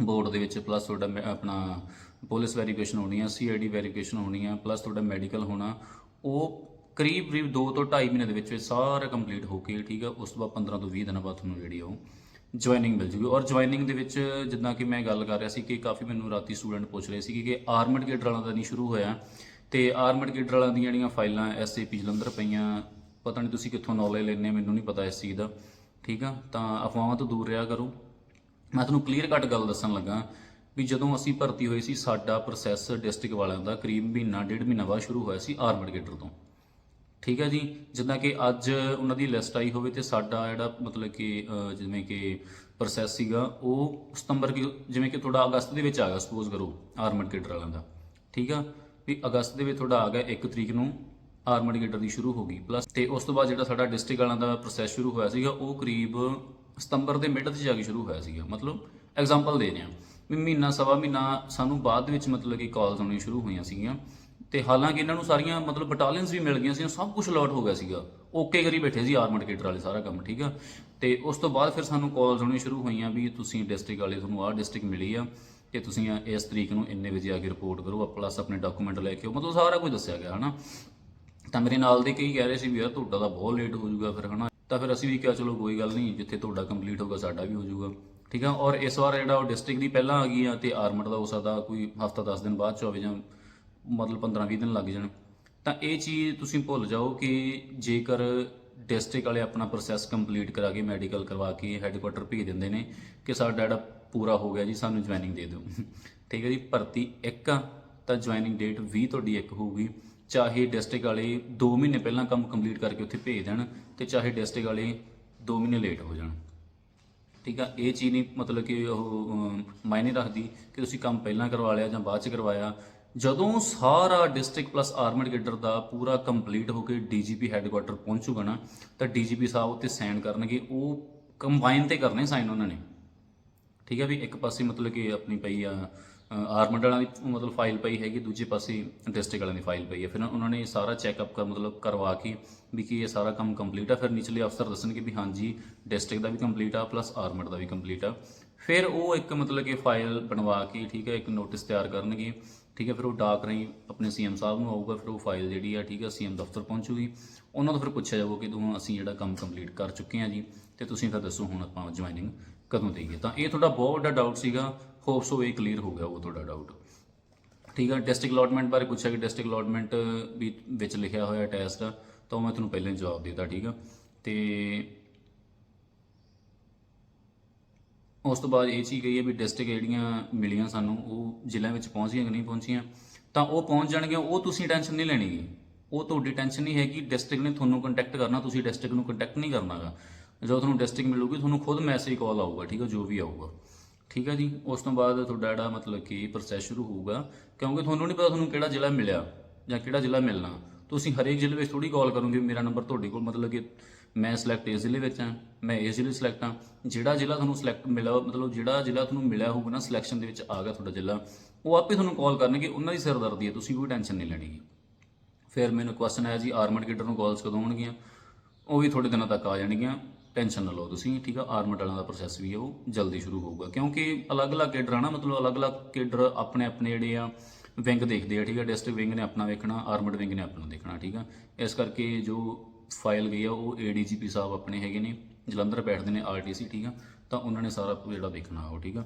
ਬੋਰਡ ਦੇ ਵਿੱਚ ਪਲੱਸ ਤੁਹਾਡਾ ਮੈ- ਆਪਣਾ ਪੁਲਿਸ ਵੈਰੀਫਿਕੇਸ਼ਨ ਹੋਣੀ ਆ ਸੀਆਈਡੀ ਵੈਰੀਫਿਕੇਸ਼ਨ ਹੋਣੀ ਆ ਪਲੱਸ ਤੁਹਾਡਾ ਮੈਡੀਕਲ ਹੋਣਾ, ਉਹ ਕਰੀਬ ਕਰੀਬ 2 ਤੋਂ 2.5 ਮਹੀਨੇ ਦੇ ਵਿੱਚ ਵਿੱਚ ਸਾਰਾ ਕੰਪਲੀਟ ਹੋ ਕੇ, ਠੀਕ ਆ? ਉਸ ਤੋਂ ਬਾਅਦ 15 ਤੋਂ 20 ਦਿਨਾਂ ਬਾਅਦ ਤੁਹਾਨੂੰ ਜਿਹੜੀ ਆ ਉਹ ਜੁਆਇਨਿੰਗ ਮਿਲ ਜੂਗੀ। ਔਰ ਜੁਆਇਨਿੰਗ ਦੇ ਵਿੱਚ ਜਿੱਦਾਂ ਕਿ ਮੈਂ ਗੱਲ ਕਰ ਰਿਹਾ ਸੀ ਕਿ ਕਾਫੀ ਮੈਨੂੰ ਰਾਤੀ ਸਟੂਡੈਂਟ ਪੁੱਛ ਰਹੇ ਸੀ ਕਿ ਆਰਮਡ ਕੇਡਰ ਵਾਲਾ ਦਾ ਨਹੀਂ ਸ਼ੁਰੂ ਹੋਇਆ। ਤੇ ਆਰਮਡ ਕੇਡਰ ਵਾਲਾਂ ਦੀਆਂ ਜਿਹੜੀਆਂ ਫਾਈਲਾਂ ਐਸਏਪੀ ਜਲੰਧਰ ਪਈਆਂ, ਪਤਾ ਨਹੀਂ ਤੁਸੀਂ ਕਿੱਥੋਂ ਨੌਲੇਜ ਲੈਣੇ ਮੈਨੂੰ ਨਹੀਂ ਪਤਾ ਇਸ ਚੀਜ਼ ਦਾ। ਠੀਕ ਆ? ਤਾਂ ਅਫਵਾਹਾਂ ਤੋਂ ਦੂਰ ਰਿਹਾ ਕਰੋ। ਮੈਂ ਤੁਹਾਨੂੰ ਕਲੀਅਰ ਕੱਟ ਗੱਲ ਦੱਸਣ ਲੱਗਾ ਵੀ ਜਦੋਂ ਅਸੀਂ ਭਰਤੀ ਹੋਏ ਸੀ, ਸਾਡਾ ਪ੍ਰੋਸੈਸ ਡਿਸਟ੍ਰਿਕਟ ਵਾਲਿਆਂ ਦਾ ਕਰੀਬ ਮਹੀਨਾ, ਡੇਢ ਮਹੀਨਾ ਬਾਅਦ ਸ਼ੁਰੂ ਹੋਇਆ ਸੀ ਆਰਮਡ ਕੇਡਰ ਤੋਂ। ਠੀਕ ਹੈ ਜੀ, ਜਿੱਦਾਂ ਕਿ ਅੱਜ ਉਹਨਾਂ ਦੀ ਲਿਸਟ ਆਈ ਹੋਵੇ ਤੇ ਸਾਡਾ ਜਿਹੜਾ ਮਤਲਬ ਕਿ ਜਿਵੇਂ ਕਿ ਪ੍ਰੋਸੈਸ ਸੀਗਾ, ਉਹ ਸਤੰਬਰ ਕੀ, ਜਿਵੇਂ ਕਿ ਤੁਹਾਡਾ ਅਗਸਤ ਦੇ ਵਿੱਚ ਆ ਗਿਆ ਸਪੋਜ਼ ਕਰੋ ਆਰਮਡ ਕੇਡਰ ਵਾਲਿਆਂ ਦਾ। ਠੀਕ ਆ? ਵੀ ਅਗਸਤ ਦੇ ਵਿੱਚ ਤੁਹਾਡਾ ਆ ਗਿਆ 1 ਤਰੀਕ ਨੂੰ ਆਰਮਡ ਕੇਡਰ ਦੀ ਸ਼ੁਰੂ ਹੋ ਗਈ। ਪਲੱਸ ਤੇ ਉਸ ਤੋਂ ਬਾਅਦ ਜਿਹੜਾ ਸਾਡਾ ਡਿਸਟ੍ਰਿਕਟ ਵਾਲਿਆਂ ਦਾ ਪ੍ਰੋਸੈਸ ਸ਼ੁਰੂ ਹੋਇਆ ਸੀਗਾ, ਉਹ ਕਰੀਬ ਸਤੰਬਰ ਦੇ ਮਿਡ 'ਚ ਜਾ ਕੇ ਸ਼ੁਰੂ ਹੋਇਆ ਸੀਗਾ। ਮਤਲਬ ਐਗਜ਼ਾਮਪਲ ਦੇ ਰਹੇ ਹਾਂ। ਵੀ ਮਹੀਨਾ, ਸਵਾ ਮਹੀਨਾ ਸਾਨੂੰ ਬਾਅਦ ਵਿੱਚ ਮਤਲਬ ਕਿ ਕਾਲਸ ਆਉਣੀਆਂ ਸ਼ੁਰੂ ਹੋਈਆਂ ਸੀਗੀਆਂ। ਤੇ ਹਾਲਾਂਕਿ ਇਹਨਾਂ ਨੂੰ ਸਾਰੀਆਂ ਮਤਲਬ ਬਟਾਲੀਅਨਸ ਵੀ ਮਿਲ ਗਈਆਂ ਸੀ ਸਭ ਕੁਝ ਅਲਰਟ ਹੋ ਗਿਆ ਸੀਗਾ। ਓਕੇ ਕਰੀ ਬੈਠੇ ਸੀ ਆਰਮਡ ਕੇਟਰ ਵਾਲੇ ਸਾਰਾ ਕੰਮ, ਠੀਕ ਆ? ਤੇ ਉਸ ਤੋਂ ਬਾਅਦ ਫਿਰ ਸਾਨੂੰ ਕਾਲਸ ਆਉਣੀਆਂ ਸ਼ੁਰੂ ਹੋਈਆਂ ਵੀ ਤੁਸੀਂ ਡਿਸਟ੍ਰਿਕਟ ਵਾਲੇ, ਤੁਹਾਨੂੰ ਆਹ ਡਿਸਟ੍ਰਿਕਟ ਮਿਲੀ ਆ ਤੇ ਤੁਸੀਂ ਇਸ ਤਰੀਕ ਨੂੰ ਇੰਨੇ ਵਜੇ ਆ ਕੇ ਰਿਪੋਰਟ ਕਰੋ ਪਲੱਸ ਆਪਣੇ ਡਾਕੂਮੈਂਟ ਲੈ ਕੇ ਆਓ। ਮਤਲਬ ਸਾਰਾ ਕੁਝ ਦੱਸਿਆ ਗਿਆ, ਹਨਾ? ਤਾਂ ਮੇਰੇ ਨਾਲ ਦੇ ਕਈ ਕਹਿ ਰਹੇ ਸੀ ਵੀ ਯਾਰ ਤੁਹਾਡਾ ਤਾਂ ਬਹੁਤ ਲੇਟ ਹੋ ਜਾਊਗਾ ਫਿਰ, ਹਨਾ? ਤਾਂ ਫਿਰ ਅਸੀਂ ਵੀ ਕਿਹਾ, ਚਲੋ ਕੋਈ ਗੱਲ ਨਹੀਂ, ਜਿੱਥੇ ਤੁਹਾਡਾ ਕੰਪਲੀਟ ਹੋਊਗਾ, ਸਾਡਾ ਵੀ ਹੋ ਜਾਊਗਾ, ਠੀਕ ਆ? ਔਰ ਇਸ ਵਾਰ ਜਿਹੜਾ ਉਹ ਡਿਸਟ੍ਰਿਕਟ ਦੀ ਪਹਿਲਾਂ ਆ ਗਈ ਆ ਤੇ ਆਰਮਡ ਦਾ ਹੋ ਸਕਦਾ ਕੋਈ ਹਫਤਾ 10 ਦਿਨ ਬਾਅਦ ਚ ਹੋਵੇ ਜਾਂ ਮਤਲਬ 15-20 ਦਿਨ ਲੱਗ ਜਾਣ। ਤਾਂ ਇਹ ਚੀਜ਼ ਤੁਸੀਂ ਭੁੱਲ ਜਾਓ ਕਿ ਜੇਕਰ ਡਿਸਟ੍ਰਿਕਟ ਵਾਲੇ ਆਪਣਾ ਪ੍ਰੋਸੈਸ ਕੰਪਲੀਟ ਕਰਾ ਕੇ ਮੈਡੀਕਲ ਕਰਵਾ ਕੇ ਹੈੱਡਕੁਆਟਰ ਭੇਜ ਦਿੰਦੇ ਨੇ ਕਿ ਸਾਡਾ ਜਿਹੜਾ ਪੂਰਾ ਹੋ ਗਿਆ ਜੀ, ਸਾਨੂੰ ਜੁਆਇਨਿੰਗ ਦੇ ਦਿਓ। ਠੀਕ ਹੈ ਜੀ, ਭਰਤੀ 1 ਆ, ਤਾਂ ਜੁਆਇਨਿੰਗ ਡੇਟ 20 ਤੁਹਾਡੀ ਇੱਕ ਹੋਊਗੀ। ਚਾਹੇ ਡਿਸਟ੍ਰਿਕਟ ਵਾਲੇ 2 ਮਹੀਨੇ ਪਹਿਲਾਂ ਕੰਮ ਕੰਪਲੀਟ ਕਰਕੇ ਉੱਥੇ ਭੇਜ ਦੇਣ ਤੇ ਚਾਹੇ ਡਿਸਟ੍ਰਿਕਟ ਵਾਲੇ 2 ਮਹੀਨੇ ਲੇਟ ਹੋ ਜਾਣ। ਠੀਕ ਆ, ਇਹ ਚੀਜ਼ ਨਹੀਂ ਮਤਲਬ ਕਿ ਉਹ ਮਾਇਨੇ ਰੱਖਦੀ ਕਿ ਤੁਸੀਂ ਕੰਮ ਪਹਿਲਾਂ ਕਰਵਾ ਲਿਆ ਜਾਂ ਬਾਅਦ ਚ ਕਰਵਾਇਆ। ਜਦੋਂ ਸਾਰਾ ਡਿਸਟ੍ਰਿਕਟ ਪਲੱਸ ਆਰਮਡ ਗੇਡਰ ਦਾ ਪੂਰਾ ਕੰਪਲੀਟ ਹੋ ਕੇ ਡੀਜੀਪੀ ਹੈੱਡਕੁਆਟਰ ਪਹੁੰਚੂਗਾ ਨਾ, ਤਾਂ ਡੀਜੀਪੀ ਸਾਹਿਬ ਉੱਤੇ ਸਾਈਨ ਕਰਨਗੇ। ਉਹ ਕੰਬਾਈਨ ਤੇ ਕਰਨੇ ਸਾਈਨ ਉਹਨਾਂ ਨੇ। ਠੀਕ ਹੈ ਵੀ ਇੱਕ ਪਾਸੇ ਮਤਲਬ ਕਿ ਆਪਣੀ ਪਈ ਆ ਆਰਮਡ ਵਾਲਿਆਂ ਦੀ ਮਤਲਬ ਫਾਈਲ ਪਈ ਹੈਗੀ, ਦੂਜੇ ਪਾਸੇ ਡਿਸਟ੍ਰਿਕਟ ਵਾਲਿਆਂ ਦੀ ਫਾਈਲ ਪਈ ਹੈ। ਫਿਰ ਉਹਨਾਂ ਨੇ ਸਾਰਾ ਚੈੱਕਅਪ ਕਰ ਮਤਲਬ ਕਰਵਾ ਕੇ ਵੀ ਕਿ ਇਹ ਸਾਰਾ ਕੰਮ ਕੰਪਲੀਟ ਆ। ਫਿਰ ਨਿਚਲੇ ਅਫਸਰ ਦੱਸਣਗੇ ਵੀ ਹਾਂਜੀ ਡਿਸਟ੍ਰਿਕਟ ਦਾ ਵੀ ਕੰਪਲੀਟ ਆ ਪਲੱਸ ਆਰਮਡ ਦਾ ਵੀ ਕੰਪਲੀਟ ਆ। ਫਿਰ ਉਹ ਇੱਕ ਮਤਲਬ ਕਿ ਫਾਈਲ ਬਣਵਾ ਕੇ, ਠੀਕ ਹੈ, ਇੱਕ ਨੋਟਿਸ ਤਿਆਰ ਕਰਨਗੇ। ਠੀਕ ਹੈ, ਫਿਰ ਉਹ ਡਾਕ ਰਾਹੀਂ ਆਪਣੇ ਸੀਐਮ ਸਾਹਿਬ ਨੂੰ ਆਊਗਾ, ਫਿਰ ਉਹ ਫਾਈਲ ਜਿਹੜੀ ਆ, ਠੀਕ ਹੈ, ਸੀਐਮ ਦਫ਼ਤਰ ਪਹੁੰਚੂਗੀ। ਉਹਨਾਂ ਤੋਂ ਫਿਰ ਪੁੱਛਿਆ ਜਾਊਗਾ ਕਿ ਤੂੰ ਅਸੀਂ ਜਿਹੜਾ ਕੰਮ ਕੰਪਲੀਟ ਕਰ ਚੁੱਕੇ ਹਾਂ ਜੀ, ਤੇ ਤੁਸੀਂ ਫਿਰ ਦੱਸੋ ਹੁਣ ਆਪਾਂ ਜੁਆਇਨਿੰਗ ਕਦੋਂ ਦੇਈਏ। ਤਾਂ ਇਹ ਤੁਹਾਡਾ ਬਹੁਤ ਵੱਡਾ ਡਾਊਟ ਸੀਗਾ ਹੋਪ ਸੋ ਇਹ ਕਲੀਅਰ ਹੋ ਗਿਆ ਉਹ ਤੁਹਾਡਾ ਡਾਊਟ ਠੀਕ ਹੈ ਡਿਸਟ੍ਰਿਕਟ ਅਲਾਟਮੈਂਟ ਬਾਰੇ ਪੁੱਛਿਆ ਕਿ ਡਿਸਟ੍ਰਿਕਟ ਅਲਾਟਮੈਂਟ ਵੀ ਵਿੱਚ ਲਿਖਿਆ ਹੋਇਆ ਟੈਸਟ ਆ, ਤਾਂ ਉਹ ਮੈਂ ਤੁਹਾਨੂੰ ਪਹਿਲਾਂ ਜਵਾਬ ਦਿੱਤਾ, ਠੀਕ ਆ। ਤੇ ਉਸ ਤੋਂ ਬਾਅਦ ਇਹ ਚੀਜ਼ ਗਈ ਹੈ ਵੀ ਡਿਸਟ੍ਰਿਕਟ ਜਿਹੜੀਆਂ ਮਿਲੀਆਂ ਸਾਨੂੰ, ਉਹ ਜ਼ਿਲ੍ਹਿਆਂ ਵਿੱਚ ਪਹੁੰਚੀਆਂ ਕਿ ਨਹੀਂ ਪਹੁੰਚੀਆਂ, ਤਾਂ ਉਹ ਪਹੁੰਚ ਜਾਣਗੀਆਂ, ਉਹ ਤੁਸੀਂ ਟੈਨਸ਼ਨ ਨਹੀਂ ਲੈਣੀ ਗੀ। ਉਹ ਤੁਹਾਡੀ ਟੈਨਸ਼ਨ ਨਹੀਂ ਹੈਗੀ ਡਿਸਟ੍ਰਿਕਟ ਨੇ ਤੁਹਾਨੂੰ ਕੰਟੈਕਟ ਕਰਨਾ, ਤੁਸੀਂ ਡਿਸਟ੍ਰਿਕਟ ਨੂੰ ਕੰਟੈਕਟ ਨਹੀਂ ਕਰਨਾਗਾ। ਜਦੋਂ ਤੁਹਾਨੂੰ ਡਿਸਟ੍ਰਿਕਟ ਮਿਲੂਗੀ, ਤੁਹਾਨੂੰ ਖੁਦ ਮੈਸੇਜ ਕਾਲ ਆਊਗਾ, ਠੀਕ ਹੈ, ਜੋ ਵੀ ਆਊਗਾ। ਠੀਕ ਹੈ ਜੀ, ਉਸ ਤੋਂ ਬਾਅਦ ਤੁਹਾਡਾ ਜਿਹੜਾ ਮਤਲਬ ਕਿ ਪ੍ਰੋਸੈਸ ਸ਼ੁਰੂ ਹੋਊਗਾ, ਕਿਉਂਕਿ ਤੁਹਾਨੂੰ ਨਹੀਂ ਪਤਾ ਤੁਹਾਨੂੰ ਕਿਹੜਾ ਜ਼ਿਲ੍ਹਾ ਮਿਲਿਆ ਜਾਂ ਕਿਹੜਾ ਜ਼ਿਲ੍ਹਾ ਮਿਲਣਾ। ਤੁਸੀਂ ਹਰੇਕ ਜ਼ਿਲ੍ਹੇ ਵਿੱਚ ਥੋੜੀ ਕਾਲ ਕਰੋਗੇ, ਮੇਰਾ ਨੰਬਰ ਤੁਹਾਡੇ ਕੋਲ ਮਤਲਬ ਕਿ ਮੈਂ ਸਿਲੈਕਟ ਇਸ ਜ਼ਿਲ੍ਹੇ ਵਿੱਚ ਹਾਂ, ਮੈਂ ਇਸ ਜ਼ਿਲ੍ਹੇ ਸਿਲੈਕਟ ਹਾਂ। ਜਿਹੜਾ ਜ਼ਿਲ੍ਹਾ ਤੁਹਾਨੂੰ ਸਿਲੈਕਟ ਮਿਲਿਆ, ਮਤਲਬ ਜਿਹੜਾ ਜ਼ਿਲ੍ਹਾ ਤੁਹਾਨੂੰ ਮਿਲਿਆ ਹੋਊਗਾ ਨਾ ਸਿਲੈਕਸ਼ਨ ਦੇ ਵਿੱਚ ਆ ਗਿਆ ਤੁਹਾਡਾ ਜ਼ਿਲ੍ਹਾ। ਉਹ ਆਪੇ ਤੁਹਾਨੂੰ ਕਾਲ ਕਰਨਗੇ, ਉਹਨਾਂ ਦੀ ਸਿਰਦਰਦੀ ਹੈ, ਤੁਸੀਂ ਕੋਈ ਟੈਨਸ਼ਨ ਨਹੀਂ ਲੈਣੀ। ਗੀ। ਫਿਰ ਮੈਨੂੰ ਕੁਐਸਚਨ ਆਇਆ ਜੀ ਆਰਮਡ ਕੀਟਰ ਨੂੰ ਕਾਲਸ ਕਦੋਂ ਆਉਣਗੀਆਂ? ਉਹ ਵੀ ਥੋੜੇ ਦਿਨਾਂ ਤੱਕ ਆ ਜਾਣਗੀਆਂ। ਟੈਨਸ਼ਨ ਨਾ ਲਓ ਤੁਸੀਂ, ਠੀਕ ਆ? ਆਰਮਡ ਵਾਲਿਆਂ ਦਾ ਪ੍ਰੋਸੈਸ ਵੀ ਹੈ ਉਹ ਜਲਦੀ ਸ਼ੁਰੂ ਹੋਊਗਾ। ਕਿਉਂਕਿ ਅਲੱਗ-ਅਲੱਗ ਕੇਡਰ ਆ ਨਾ, ਮਤਲਬ ਅਲੱਗ-ਅਲੱਗ ਕੇਡਰ ਆਪਣੇ ਆਪਣੇ ਜਿਹੜੇ ਆ ਵਿੰਗ ਦੇਖਦੇ ਆ, ਠੀਕ ਆ? ਡਿਸਟ੍ਰਿਕਟ ਵਿੰਗ ਨੇ ਆਪਣਾ ਵੇਖਣਾ ਆਰਮਡ ਵਿੰਗ ਨੇ ਆਪਣਾ ਦੇਖਣਾ, ਠੀਕ ਆ? ਇਸ ਕਰਕੇ ਜੋ ਫਾਈਲ ਗਈ ਆ, ਉਹ ਏਡੀਜੀਪੀ ਸਾਹਿਬ ਆਪਣੇ ਹੈਗੇ ਨੇ, ਜਲੰਧਰ ਬੈਠਦੇ ਨੇ ਆਰਟੀਸੀ ਠੀਕ ਆ? ਤਾਂ ਉਹਨਾਂ ਨੇ ਸਾਰਾ ਜਿਹੜਾ ਦੇਖਣਾ ਉਹ, ਠੀਕ ਆ?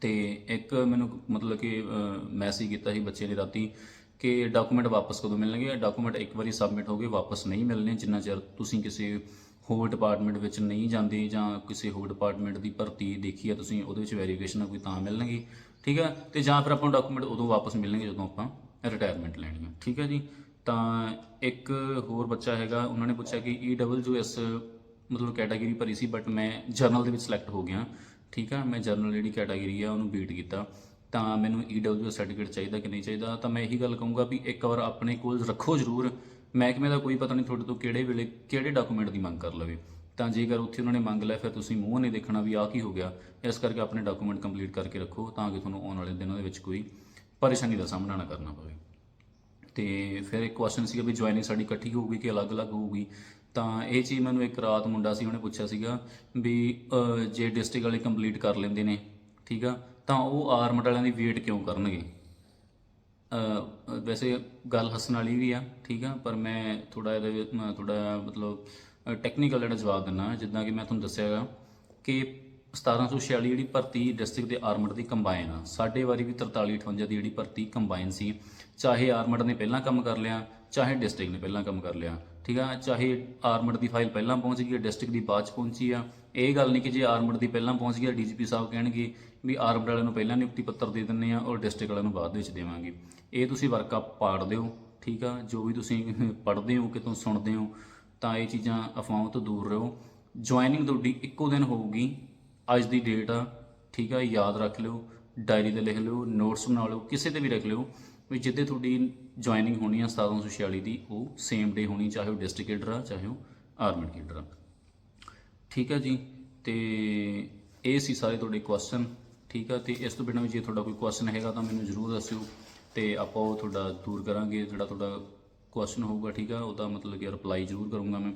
ਤੇ ਇੱਕ ਮੈਨੂੰ ਮਤਲਬ ਕਿ ਮੈਸੇਜ ਕੀਤਾ ਸੀ ਬੱਚੇ ਨੇ ਰਾਤੀ ਕਿ ਡਾਕੂਮੈਂਟ ਵਾਪਸ ਕਦੋਂ ਮਿਲਣਗੇ? ਡਾਕੂਮੈਂਟ ਇੱਕ ਵਾਰੀ ਸਬਮਿਟ ਹੋ ਗਏ, ਵਾਪਸ ਨਹੀਂ ਮਿਲਣੇ, ਜਿੰਨਾ ਚਿਰ ਤੁਸੀਂ ਕਿਸੇ ਹੋਰ ਡਿਪਾਰਟਮੈਂਟ ਵਿੱਚ ਨਹੀਂ ਜਾਂਦੇ ਜਾਂ ਕਿਸੇ ਹੋਰ ਡਿਪਾਰਟਮੈਂਟ ਦੀ ਭਰਤੀ ਦੇਖੀ ਆ ਤੁਸੀਂ, ਉਹਦੇ ਵਿੱਚ ਵੈਰੀਫਿਕੇਸ਼ਨ ਕੋਈ ਤਾਂ ਮਿਲਣਗੇ, ਠੀਕ ਹੈ ਤੇ ਜਾਂ ਫਿਰ ਆਪਾਂ ਡਾਕੂਮੈਂਟ ਉਦੋਂ ਵਾਪਸ ਮਿਲਣਗੇ ਜਦੋਂ ਆਪਾਂ ਰਿਟਾਇਰਮੈਂਟ ਲੈਣੀ ਆ, ਠੀਕ ਆ ਜੀ? ਤਾਂ ਇੱਕ ਹੋਰ ਬੱਚਾ ਹੈਗਾ, ਉਹਨਾਂ ਨੇ ਪੁੱਛਿਆ ਕਿ E EWS ਮਤਲਬ ਕੈਟਾਗਰੀ ਭਰੀ ਸੀ ਬਟ ਮੈਂ ਜਰਨਲ ਦੇ ਵਿੱਚ ਸਿਲੈਕਟ ਹੋ ਗਿਆ। ਠੀਕ ਆ, ਮੈਂ ਜਰਨਲ ਜਿਹੜੀ ਕੈਟਾਗਰੀ ਆ, ਉਹਨੂੰ ਬੀਟ ਕੀਤਾ। ਤਾਂ ਮੈਨੂੰ EWS ਸਰਟੀਫਿਕੇਟ ਚਾਹੀਦਾ ਕਿ ਨਹੀਂ ਚਾਹੀਦਾ? ਤਾਂ ਮੈਂ ਇਹੀ ਗੱਲ ਕਹੂੰਗਾ ਵੀ ਇੱਕ ਵਾਰ ਆਪਣੇ ਕੋਲ ਰੱਖੋ ਜ਼ਰੂਰ। ਮਹਿਕਮੇ ਦਾ ਕੋਈ ਪਤਾ ਨਹੀਂ ਤੁਹਾਡੇ ਤੋਂ ਕਿਹੜੇ ਵੇਲੇ ਕਿਹੜੇ ਡਾਕੂਮੈਂਟ ਦੀ ਮੰਗ ਕਰ ਲਵੇ। ਤਾਂ ਜੇਕਰ ਉੱਥੇ ਉਹਨਾਂ ਨੇ ਮੰਗ ਲਿਆ, ਫਿਰ ਤੁਸੀਂ ਮੂੰਹ ਨਹੀਂ ਦੇਖਣਾ ਵੀ ਆਹ ਕੀ ਹੋ ਗਿਆ। ਇਸ ਕਰਕੇ ਆਪਣੇ ਡਾਕੂਮੈਂਟ ਕੰਪਲੀਟ ਕਰਕੇ ਰੱਖੋ, ਤਾਂ ਕਿ ਤੁਹਾਨੂੰ ਆਉਣ ਵਾਲੇ ਦਿਨਾਂ ਦੇ ਵਿੱਚ ਕੋਈ ਪਰੇਸ਼ਾਨੀ ਦਾ ਸਾਹਮਣਾ ਨਾ ਕਰਨਾ ਪਵੇ। ਤੇ ਫਿਰ ਇੱਕ ਕੁਐਸਚਨ ਸੀਗਾ ਵੀ ਜੁਆਇਨਿੰਗ ਸਾਡੀ ਇਕੱਠੀ ਹੋਊਗੀ ਕਿ ਅਲੱਗ-ਅਲੱਗ ਹੋਊਗੀ? ਤਾਂ ਇਹ ਚੀਜ਼ ਮੈਨੂੰ ਇੱਕ ਰਾਤ ਮੁੰਡਾ ਸੀ, ਉਹਨੇ ਪੁੱਛਿਆ ਸੀਗਾ ਵੀ ਜੇ ਡਿਸਟ੍ਰਿਕਟ ਵਾਲੇ ਕੰਪਲੀਟ ਕਰ ਲੈਂਦੇ ਨੇ, ਠੀਕ ਆ? ਤਾਂ ਉਹ ਆਰਮਡ ਵਾਲਿਆਂ ਦੀ ਵੇਟ ਕਿਉਂ ਕਰਨਗੇ? ਵੈਸੇ ਗੱਲ ਹੱਸਣ ਵਾਲੀ ਵੀ ਆ, ਠੀਕ ਆ? ਪਰ ਮੈਂ ਥੋੜਾ ਇਹਦੇ ਵਿੱਚ, ਮੈਂ ਥੋੜਾ ਮਤਲਬ ਟੈਕਨੀਕਲ ਜਿਹੜਾ ਜਵਾਬ ਦਿੰਨਾ, ਜਿੱਦਾਂ ਕਿ ਮੈਂ ਤੁਹਾਨੂੰ ਦੱਸਿਆਗਾ ਕਿ 1746 ਜਿਹੜੀ ਭਰਤੀ ਡਿਸਟ੍ਰਿਕਟ ਦੇ ਆਰਮਡ ਦੀ ਕੰਬਾਈਨ ਆ, ਸਾਡੇ ਵਾਰੀ ਵੀ 43 58 ਦੀ ਜਿਹੜੀ ਭਰਤੀ ਕੰਬਾਈਨ ਸੀ ਚਾਹੇ ਆਰਮਡ ਨੇ ਪਹਿਲਾਂ ਕੰਮ ਕਰ ਲਿਆ, ਚਾਹੇ ਡਿਸਟ੍ਰਿਕਟ ਨੇ ਪਹਿਲਾਂ ਕੰਮ ਕਰ ਲਿਆ, ਠੀਕ ਆ? ਚਾਹੇ ਆਰਮਡ ਦੀ ਫਾਈਲ ਪਹਿਲਾਂ ਪਹੁੰਚ ਗਈ ਡਿਸਟ੍ਰਿਕਟ ਦੀ ਬਾਅਦ ਚ ਪਹੁੰਚੀ ਆ। ਇਹ ਗੱਲ ਨਹੀਂ ਕਿ ਜੇ ਆਰਮਡ ਦੀ ਪਹਿਲਾਂ ਪਹੁੰਚ ਗਈ ਡੀਜੀਪੀ ਸਾਹਿਬ ਕਹਿਣਗੇ ਵੀ ਆਰਮਡ ਵਾਲਿਆਂ ਨੂੰ ਪਹਿਲਾਂ ਨਿਯੁਕਤੀ ਪੱਤਰ ਦੇ ਦਿੰਨੇ ਆ ਔਰ ਡਿਸਟ੍ਰਿਕਟ ਵਾਲਿਆਂ ਨੂੰ ਬਾਅਦ ਵਿੱਚ ਦੇਵਾਂਗੇ। ਇਹ ਤੁਸੀਂ ਵਰਕਅਪ ਪਾੜ ਦਿਓ, ਠੀਕ ਆ? ਜੋ ਵੀ ਤੁਸੀਂ ਪੜ੍ਹਦੇ ਹੋ, ਕਿਤੋਂ ਸੁਣਦੇ ਹੋ, ਤਾਂ ਇਹ ਚੀਜ਼ਾਂ ਅਫਵਾਹਾਂ ਤੋਂ ਦੂਰ ਰਹੋ। ਜੁਆਇਨਿੰਗ ਤੁਹਾਡੀ ਇੱਕੋ ਦਿਨ ਹੋਊਗੀ, ਅੱਜ ਦੀ ਡੇਟ ਆ, ਠੀਕ ਆ? ਯਾਦ ਰੱਖ ਲਿਓ ਡਾਇਰੀ ਤੇ ਲਿਖ ਲਿਓ ਨੋਟਸ ਬਣਾ ਲਿਓ, ਕਿਸੇ ਤੇ ਵੀ ਰੱਖ ਲਿਓ। ਵੀ ਜਿੱਦੇ ਤੁਹਾਡੀ ਜੁਆਇਨਿੰਗ ਹੋਣੀ ਆ 1746 ਦੀ, ਉਹ ਸੇਮ ਡੇ ਹੋਣੀ, ਚਾਹੇ ਉਹ ਡਿਸਟ੍ਰਿਕਟ ਕੇਡਰ ਆ, ਚਾਹੇ ਉਹ ਆਰਮਡ ਕੇਡਰ ਆ। ਠੀਕ ਆ ਜੀ? ਤੇ ਇਹ ਸੀ ਸਾਰੇ ਤੁਹਾਡੇ ਕੁਐਸਚਨ ਠੀਕ ਆ? ਤੇ ਇਸ ਤੋਂ ਬਿਨਾਂ ਵੀ ਜੇ ਤੁਹਾਡਾ ਕੋਈ ਕੁਐਸਚਨ ਹੈਗਾ ਤਾਂ ਮੈਨੂੰ ਜ਼ਰੂਰ ਦੱਸਿਓ ਤੇ ਆਪਾਂ ਉਹ ਤੁਹਾਡਾ ਦੂਰ ਕਰਾਂਗੇ, ਜਿਹੜਾ ਤੁਹਾਡਾ ਕੁਐਸਚਨ ਹੋਊਗਾ, ਠੀਕ ਆ? ਉਹਦਾ ਮਤਲਬ ਕਿ ਰਿਪਲਾਈ ਜ਼ਰੂਰ ਕਰੂੰਗਾ ਮੈਂ।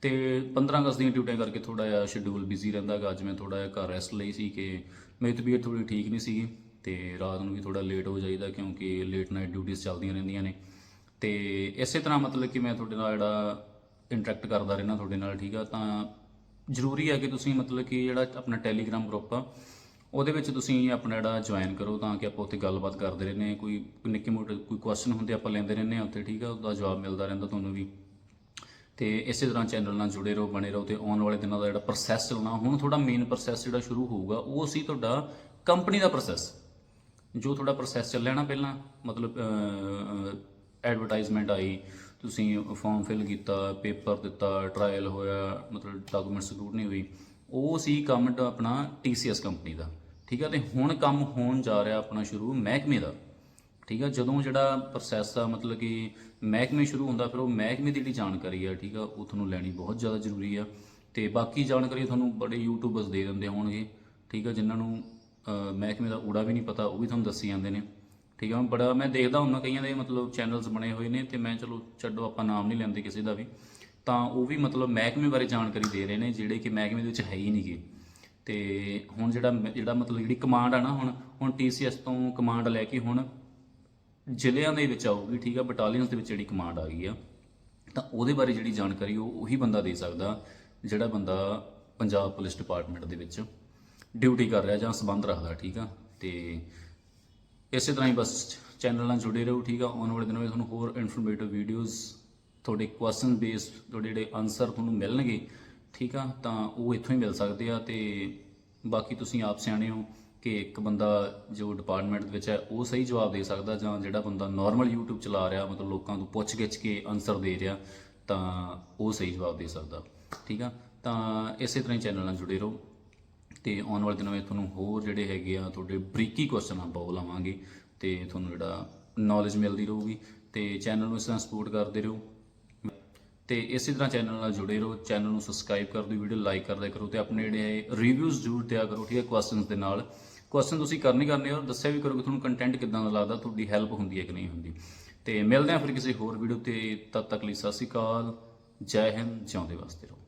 ਤੇ 15 ਅਗਸਤ ਦੀਆਂ ਡਿਊਟੀਆਂ ਕਰਕੇ ਥੋੜਾ ਜਿਹਾ ਸ਼ਡਿਊਲ ਬਿਜ਼ੀ ਰਹਿੰਦਾ ਗਾ ਅੱਜ ਮੈਂ ਥੋੜਾ ਜਿਹਾ ਘਰ ਰੈਸਟ ਲਈ ਸੀ ਕਿ ਮੇਰੀ ਤਬੀਅਤ ਥੋੜੀ ਠੀਕ ਨਹੀਂ ਸੀਗੀ। ਤੇ ਰਾਤ ਨੂੰ ਵੀ ਥੋੜਾ ਲੇਟ ਹੋ ਜਾਈਦਾ ਕਿਉਂਕਿ ਲੇਟ ਨਾਈਟ ਡਿਊਟੀਆਂ ਚੱਲਦੀਆਂ ਰਹਿੰਦੀਆਂ ਨੇ। ਤੇ ਇਸੇ ਤਰ੍ਹਾਂ ਮਤਲਬ ਕਿ ਮੈਂ ਤੁਹਾਡੇ ਨਾਲ ਜਿਹੜਾ ਇੰਟਰੈਕਟ ਕਰਦਾ ਰਹਿਣਾ ਤੁਹਾਡੇ ਨਾਲ, ਠੀਕ ਆ? ਤਾਂ ਜ਼ਰੂਰੀ ਹੈ ਕਿ ਤੁਸੀਂ ਮਤਲਬ ਕਿ ਜਿਹੜਾ ਆਪਣਾ ਟੈਲੀਗ੍ਰਾਮ ਗਰੁੱਪ ਆ, ਉਹਦੇ ਵਿੱਚ ਤੁਸੀਂ ਆਪਣਾ ਜਿਹੜਾ ਜੁਆਇਨ ਕਰੋ ਤਾਂ ਕਿ ਆਪਾਂ ਉੱਥੇ ਗੱਲਬਾਤ ਕਰਦੇ ਰਹਿੰਦੇ ਹਾਂ। ਕੋਈ ਨਿੱਕੇ ਮੋਟੇ ਕੋਈ ਕੁਐਸਚਨ ਹੁੰਦੇ ਆਪਾਂ ਲੈਂਦੇ ਰਹਿੰਦੇ ਹਾਂ ਉੱਥੇ, ਠੀਕ ਆ? ਉਹਦਾ ਜਵਾਬ ਮਿਲਦਾ ਰਹਿੰਦਾ ਤੁਹਾਨੂੰ ਵੀ। ਤੇ ਇਸੇ ਤਰ੍ਹਾਂ ਚੈਨਲ ਨਾਲ ਜੁੜੇ ਰਹੋ, ਬਣੇ ਰਹੋ ਤੇ ਆਉਣ ਵਾਲੇ ਦਿਨਾਂ ਦਾ ਜਿਹੜਾ ਪ੍ਰੋਸੈਸ ਚੱਲਣਾ, ਹੁਣ ਤੁਹਾਡਾ ਮੇਨ ਪ੍ਰੋਸੈਸ ਜਿਹੜਾ ਸ਼ੁਰੂ ਹੋਊਗਾ, ਉਹ ਸੀ ਤੁਹਾਡਾ ਕੰਪਨੀ ਦਾ ਪ੍ਰੋਸੈਸ ਜੋ ਤੁਹਾਡਾ ਪ੍ਰੋਸੈਸ ਚੱਲਿਆ ਨਾ ਪਹਿਲਾਂ, ਮਤਲਬ ਐਡਵਰਟਾਈਜ਼ਮੈਂਟ ਆਈ, ਤੁਸੀਂ ਫਾਰਮ ਫਿਲ ਕੀਤਾ ਪੇਪਰ ਦਿੱਤਾ ਟਰਾਇਲ ਹੋਇਆ, ਮਤਲਬ ਡਾਕੂਮੈਂਟ ਸਕਰੂਟਨੀ ਹੋਈ, ਉਹ ਸੀ ਕੰਮ ਟ- ਆਪਣਾ TCS ਕੰਪਨੀ ਦਾ, ਠੀਕ ਆ? ਤੇ ਹੁਣ ਕੰਮ ਹੋਣ ਜਾ ਰਿਹਾ ਆਪਣਾ ਸ਼ੁਰੂ ਮਹਿਕਮੇ ਦਾ, ਠੀਕ ਆ? ਜਦੋਂ ਜਿਹੜਾ ਪ੍ਰੋਸੈਸ ਆ, ਮਤਲਬ ਕਿ ਮਹਿਕਮੇ ਸ਼ੁਰੂ ਹੁੰਦਾ, ਫਿਰ ਉਹ ਮਹਿਕਮੇ ਦੀ ਜਿਹੜੀ ਜਾਣਕਾਰੀ ਆ, ਠੀਕ ਆ, ਉਹ ਤੁਹਾਨੂੰ ਲੈਣੀ ਬਹੁਤ ਜ਼ਿਆਦਾ ਜ਼ਰੂਰੀ ਆ। ਤੇ ਬਾਕੀ ਜਾਣਕਾਰੀ ਤੁਹਾਨੂੰ ਬੜੇ ਯੂਟਿਊਬਰਸ ਦੇ ਦਿੰਦੇ ਹੋਣਗੇ, ਠੀਕ ਆ? ਜਿਨ੍ਹਾਂ ਨੂੰ ਮਹਿਕਮੇ ਦਾ ਊੜਾ ਵੀ ਨਹੀਂ ਪਤਾ, ਉਹ ਵੀ ਤੁਹਾਨੂੰ ਦੱਸੀ ਜਾਂਦੇ ਨੇ। ਠੀਕ ਆ, ਬੜਾ ਮੈਂ ਦੇਖਦਾ ਹੁੰਦਾ ਕਈਆਂ ਦੇ ਮਤਲਬ ਚੈਨਲਸ ਬਣੇ ਹੋਏ ਨੇ ਤੇ ਮੈਂ ਚਲੋ ਛੱਡੋ, ਆਪਾਂ ਨਾਮ ਨਹੀਂ ਲੈਂਦੇ ਕਿਸੇ ਦਾ ਵੀ। ਤਾਂ ਉਹ ਵੀ ਮਤਲਬ ਮਹਿਕਮੇ ਬਾਰੇ ਜਾਣਕਾਰੀ ਦੇ ਰਹੇ ਨੇ, ਜਿਹੜੇ ਕਿ ਮਹਿਕਮੇ ਦੇ ਵਿੱਚ ਹੈ ਹੀ ਨਹੀਂਗੇ ਤੇ ਹੁਣ ਜਿਹੜਾ ਮ- ਜਿਹੜਾ ਮਤਲਬ ਜਿਹੜੀ ਕਮਾਂਡ ਆ ਨਾ ਹੁਣ ਹੁਣ TCS ਤੋਂ ਕਮਾਂਡ ਲੈ ਕੇ ਹੁਣ ਜ਼ਿਲ੍ਹਿਆਂ ਦੇ ਵਿੱਚ ਆਊਗੀ, ਠੀਕ ਆ ਬਟਾਲੀਅਨਸ ਦੇ ਵਿੱਚ ਜਿਹੜੀ ਕਮਾਂਡ ਆ ਗਈ ਆ, ਤਾਂ ਉਹਦੇ ਬਾਰੇ ਜਿਹੜੀ ਜਾਣਕਾਰੀ ਉਹ ਉਹੀ ਬੰਦਾ ਦੇ ਸਕਦਾ, ਜਿਹੜਾ ਬੰਦਾ ਪੰਜਾਬ ਪੁਲਿਸ ਡਿਪਾਰਟਮੈਂਟ ਦੇ ਵਿੱਚ। ਡਿਊਟੀ ਕਰ ਰਿਹਾ ਜਾਂ ਸੰਬੰਧ ਰੱਖਦਾ, ਠੀਕ ਆ? ਤੇ ਇਸੇ ਤਰ੍ਹਾਂ ਹੀ ਬਸ ਚੈਨਲ ਨਾਲ ਜੁੜੇ ਰਹੋ, ਠੀਕ ਆ? ਆਉਣ ਵਾਲੇ ਦਿਨਾਂ ਵਿੱਚ ਤੁਹਾਨੂੰ ਹੋਰ ਇਨਫੋਰਮੇਟਿਵ ਵੀਡੀਓਜ਼ ਤੁਹਾਡੇ ਕੁਐਸਚਨ ਬੇਸ ਤੁਹਾਡੇ ਜਿਹੜੇ ਆਨਸਰ ਤੁਹਾਨੂੰ ਮਿਲਣਗੇ, ਠੀਕ ਆ? ਤਾਂ ਉਹ ਇੱਥੋਂ ਹੀ ਮਿਲ ਸਕਦੇ ਆ ਤੇ ਬਾਕੀ ਤੁਸੀਂ ਆਪ ਸਿਆਣੇ ਹੋ ਕਿ ਇੱਕ ਬੰਦਾ ਜੋ ਡਿਪਾਰਟਮੈਂਟ ਦੇ ਵਿੱਚ ਹੈ, ਉਹ ਸਹੀ ਜਵਾਬ ਦੇ ਸਕਦਾ ਜਾਂ ਜਿਹੜਾ ਬੰਦਾ ਨਾਰਮਲ YouTube ਚਲਾ ਰਿਹਾ, ਮਤਲਬ ਲੋਕਾਂ ਤੋਂ ਪੁੱਛ ਗਿੱਛ ਕੇ ਆਨਸਰ ਦੇ ਰਿਹਾ, ਤਾਂ ਉਹ ਸਹੀ ਜਵਾਬ ਦੇ ਸਕਦਾ, ਠੀਕ ਆ? ਤਾਂ ਇਸੇ ਤਰ੍ਹਾਂ ਹੀ ਚੈਨਲ ਨਾਲ ਜੁੜੇ ਰਹੋ। ਤੇ ਆਉਣ ਵਾਲੇ ਦਿਨਾਂ ਵਿੱਚ ਤੁਹਾਨੂੰ ਹੋਰ ਜਿਹੜੇ ਹੈਗੇ ਆ ਤੁਹਾਡੇ ਬਰੀਕੀ ਕੁਐਸਚਨ ਆ ਬਹੁਤ ਲਾਵਾਂਗੇ ਤੇ ਤੁਹਾਨੂੰ ਜਿਹੜਾ ਨੌਲੇਜ ਮਿਲਦੀ ਰਹੂਗੀ ਤੇ ਚੈਨਲ ਨੂੰ ਇਸ ਤਰ੍ਹਾਂ ਸਪੋਰਟ ਕਰਦੇ ਰਹੋ। ਤੇ ਇਸੇ ਤਰ੍ਹਾਂ ਚੈਨਲ ਨਾਲ ਜੁੜੇ ਰਹੋ ਚੈਨਲ ਨੂੰ ਸਬਸਕ੍ਰਾਈਬ ਕਰ ਦਿਓ ਵੀਡੀਓ ਲਾਈਕ ਕਰਦਿਆ ਕਰੋ ਤੇ ਆਪਣੇ ਜਿਹੜੇ ਰਿਵਿਊਜ਼ ਜ਼ਰੂਰ ਦਿਆ ਕਰੋ, ਠੀਕ ਹੈ ਕੁਐਸਚਨਸ ਦੇ ਨਾਲ। ਕੁਐਸਚਨ ਤੁਸੀਂ ਕਰਨੀ ਕਰਨੇ ਔਰ ਦੱਸਿਆ ਵੀ ਕਰੋ ਕਿ ਤੁਹਾਨੂੰ ਕੰਟੈਂਟ ਕਿੱਦਾਂ ਦਾ ਲੱਗਦਾ, ਤੁਹਾਡੀ ਹੈਲਪ ਹੁੰਦੀ ਹੈ ਕਿ ਨਹੀਂ ਹੁੰਦੀ। ਤੇ ਮਿਲਦੇ ਹਾਂ ਫਿਰ ਕਿਸੇ ਹੋਰ ਵੀਡੀਓ ਤੇ, ਤਦ ਤੱਕ ਲਈ ਸਤਿ ਸ਼੍ਰੀ ਅਕਾਲ, ਜੈ ਹਿੰਦ, ਜਿਉਂਦੇ ਵਾਸਤੇ ਰਹੋ।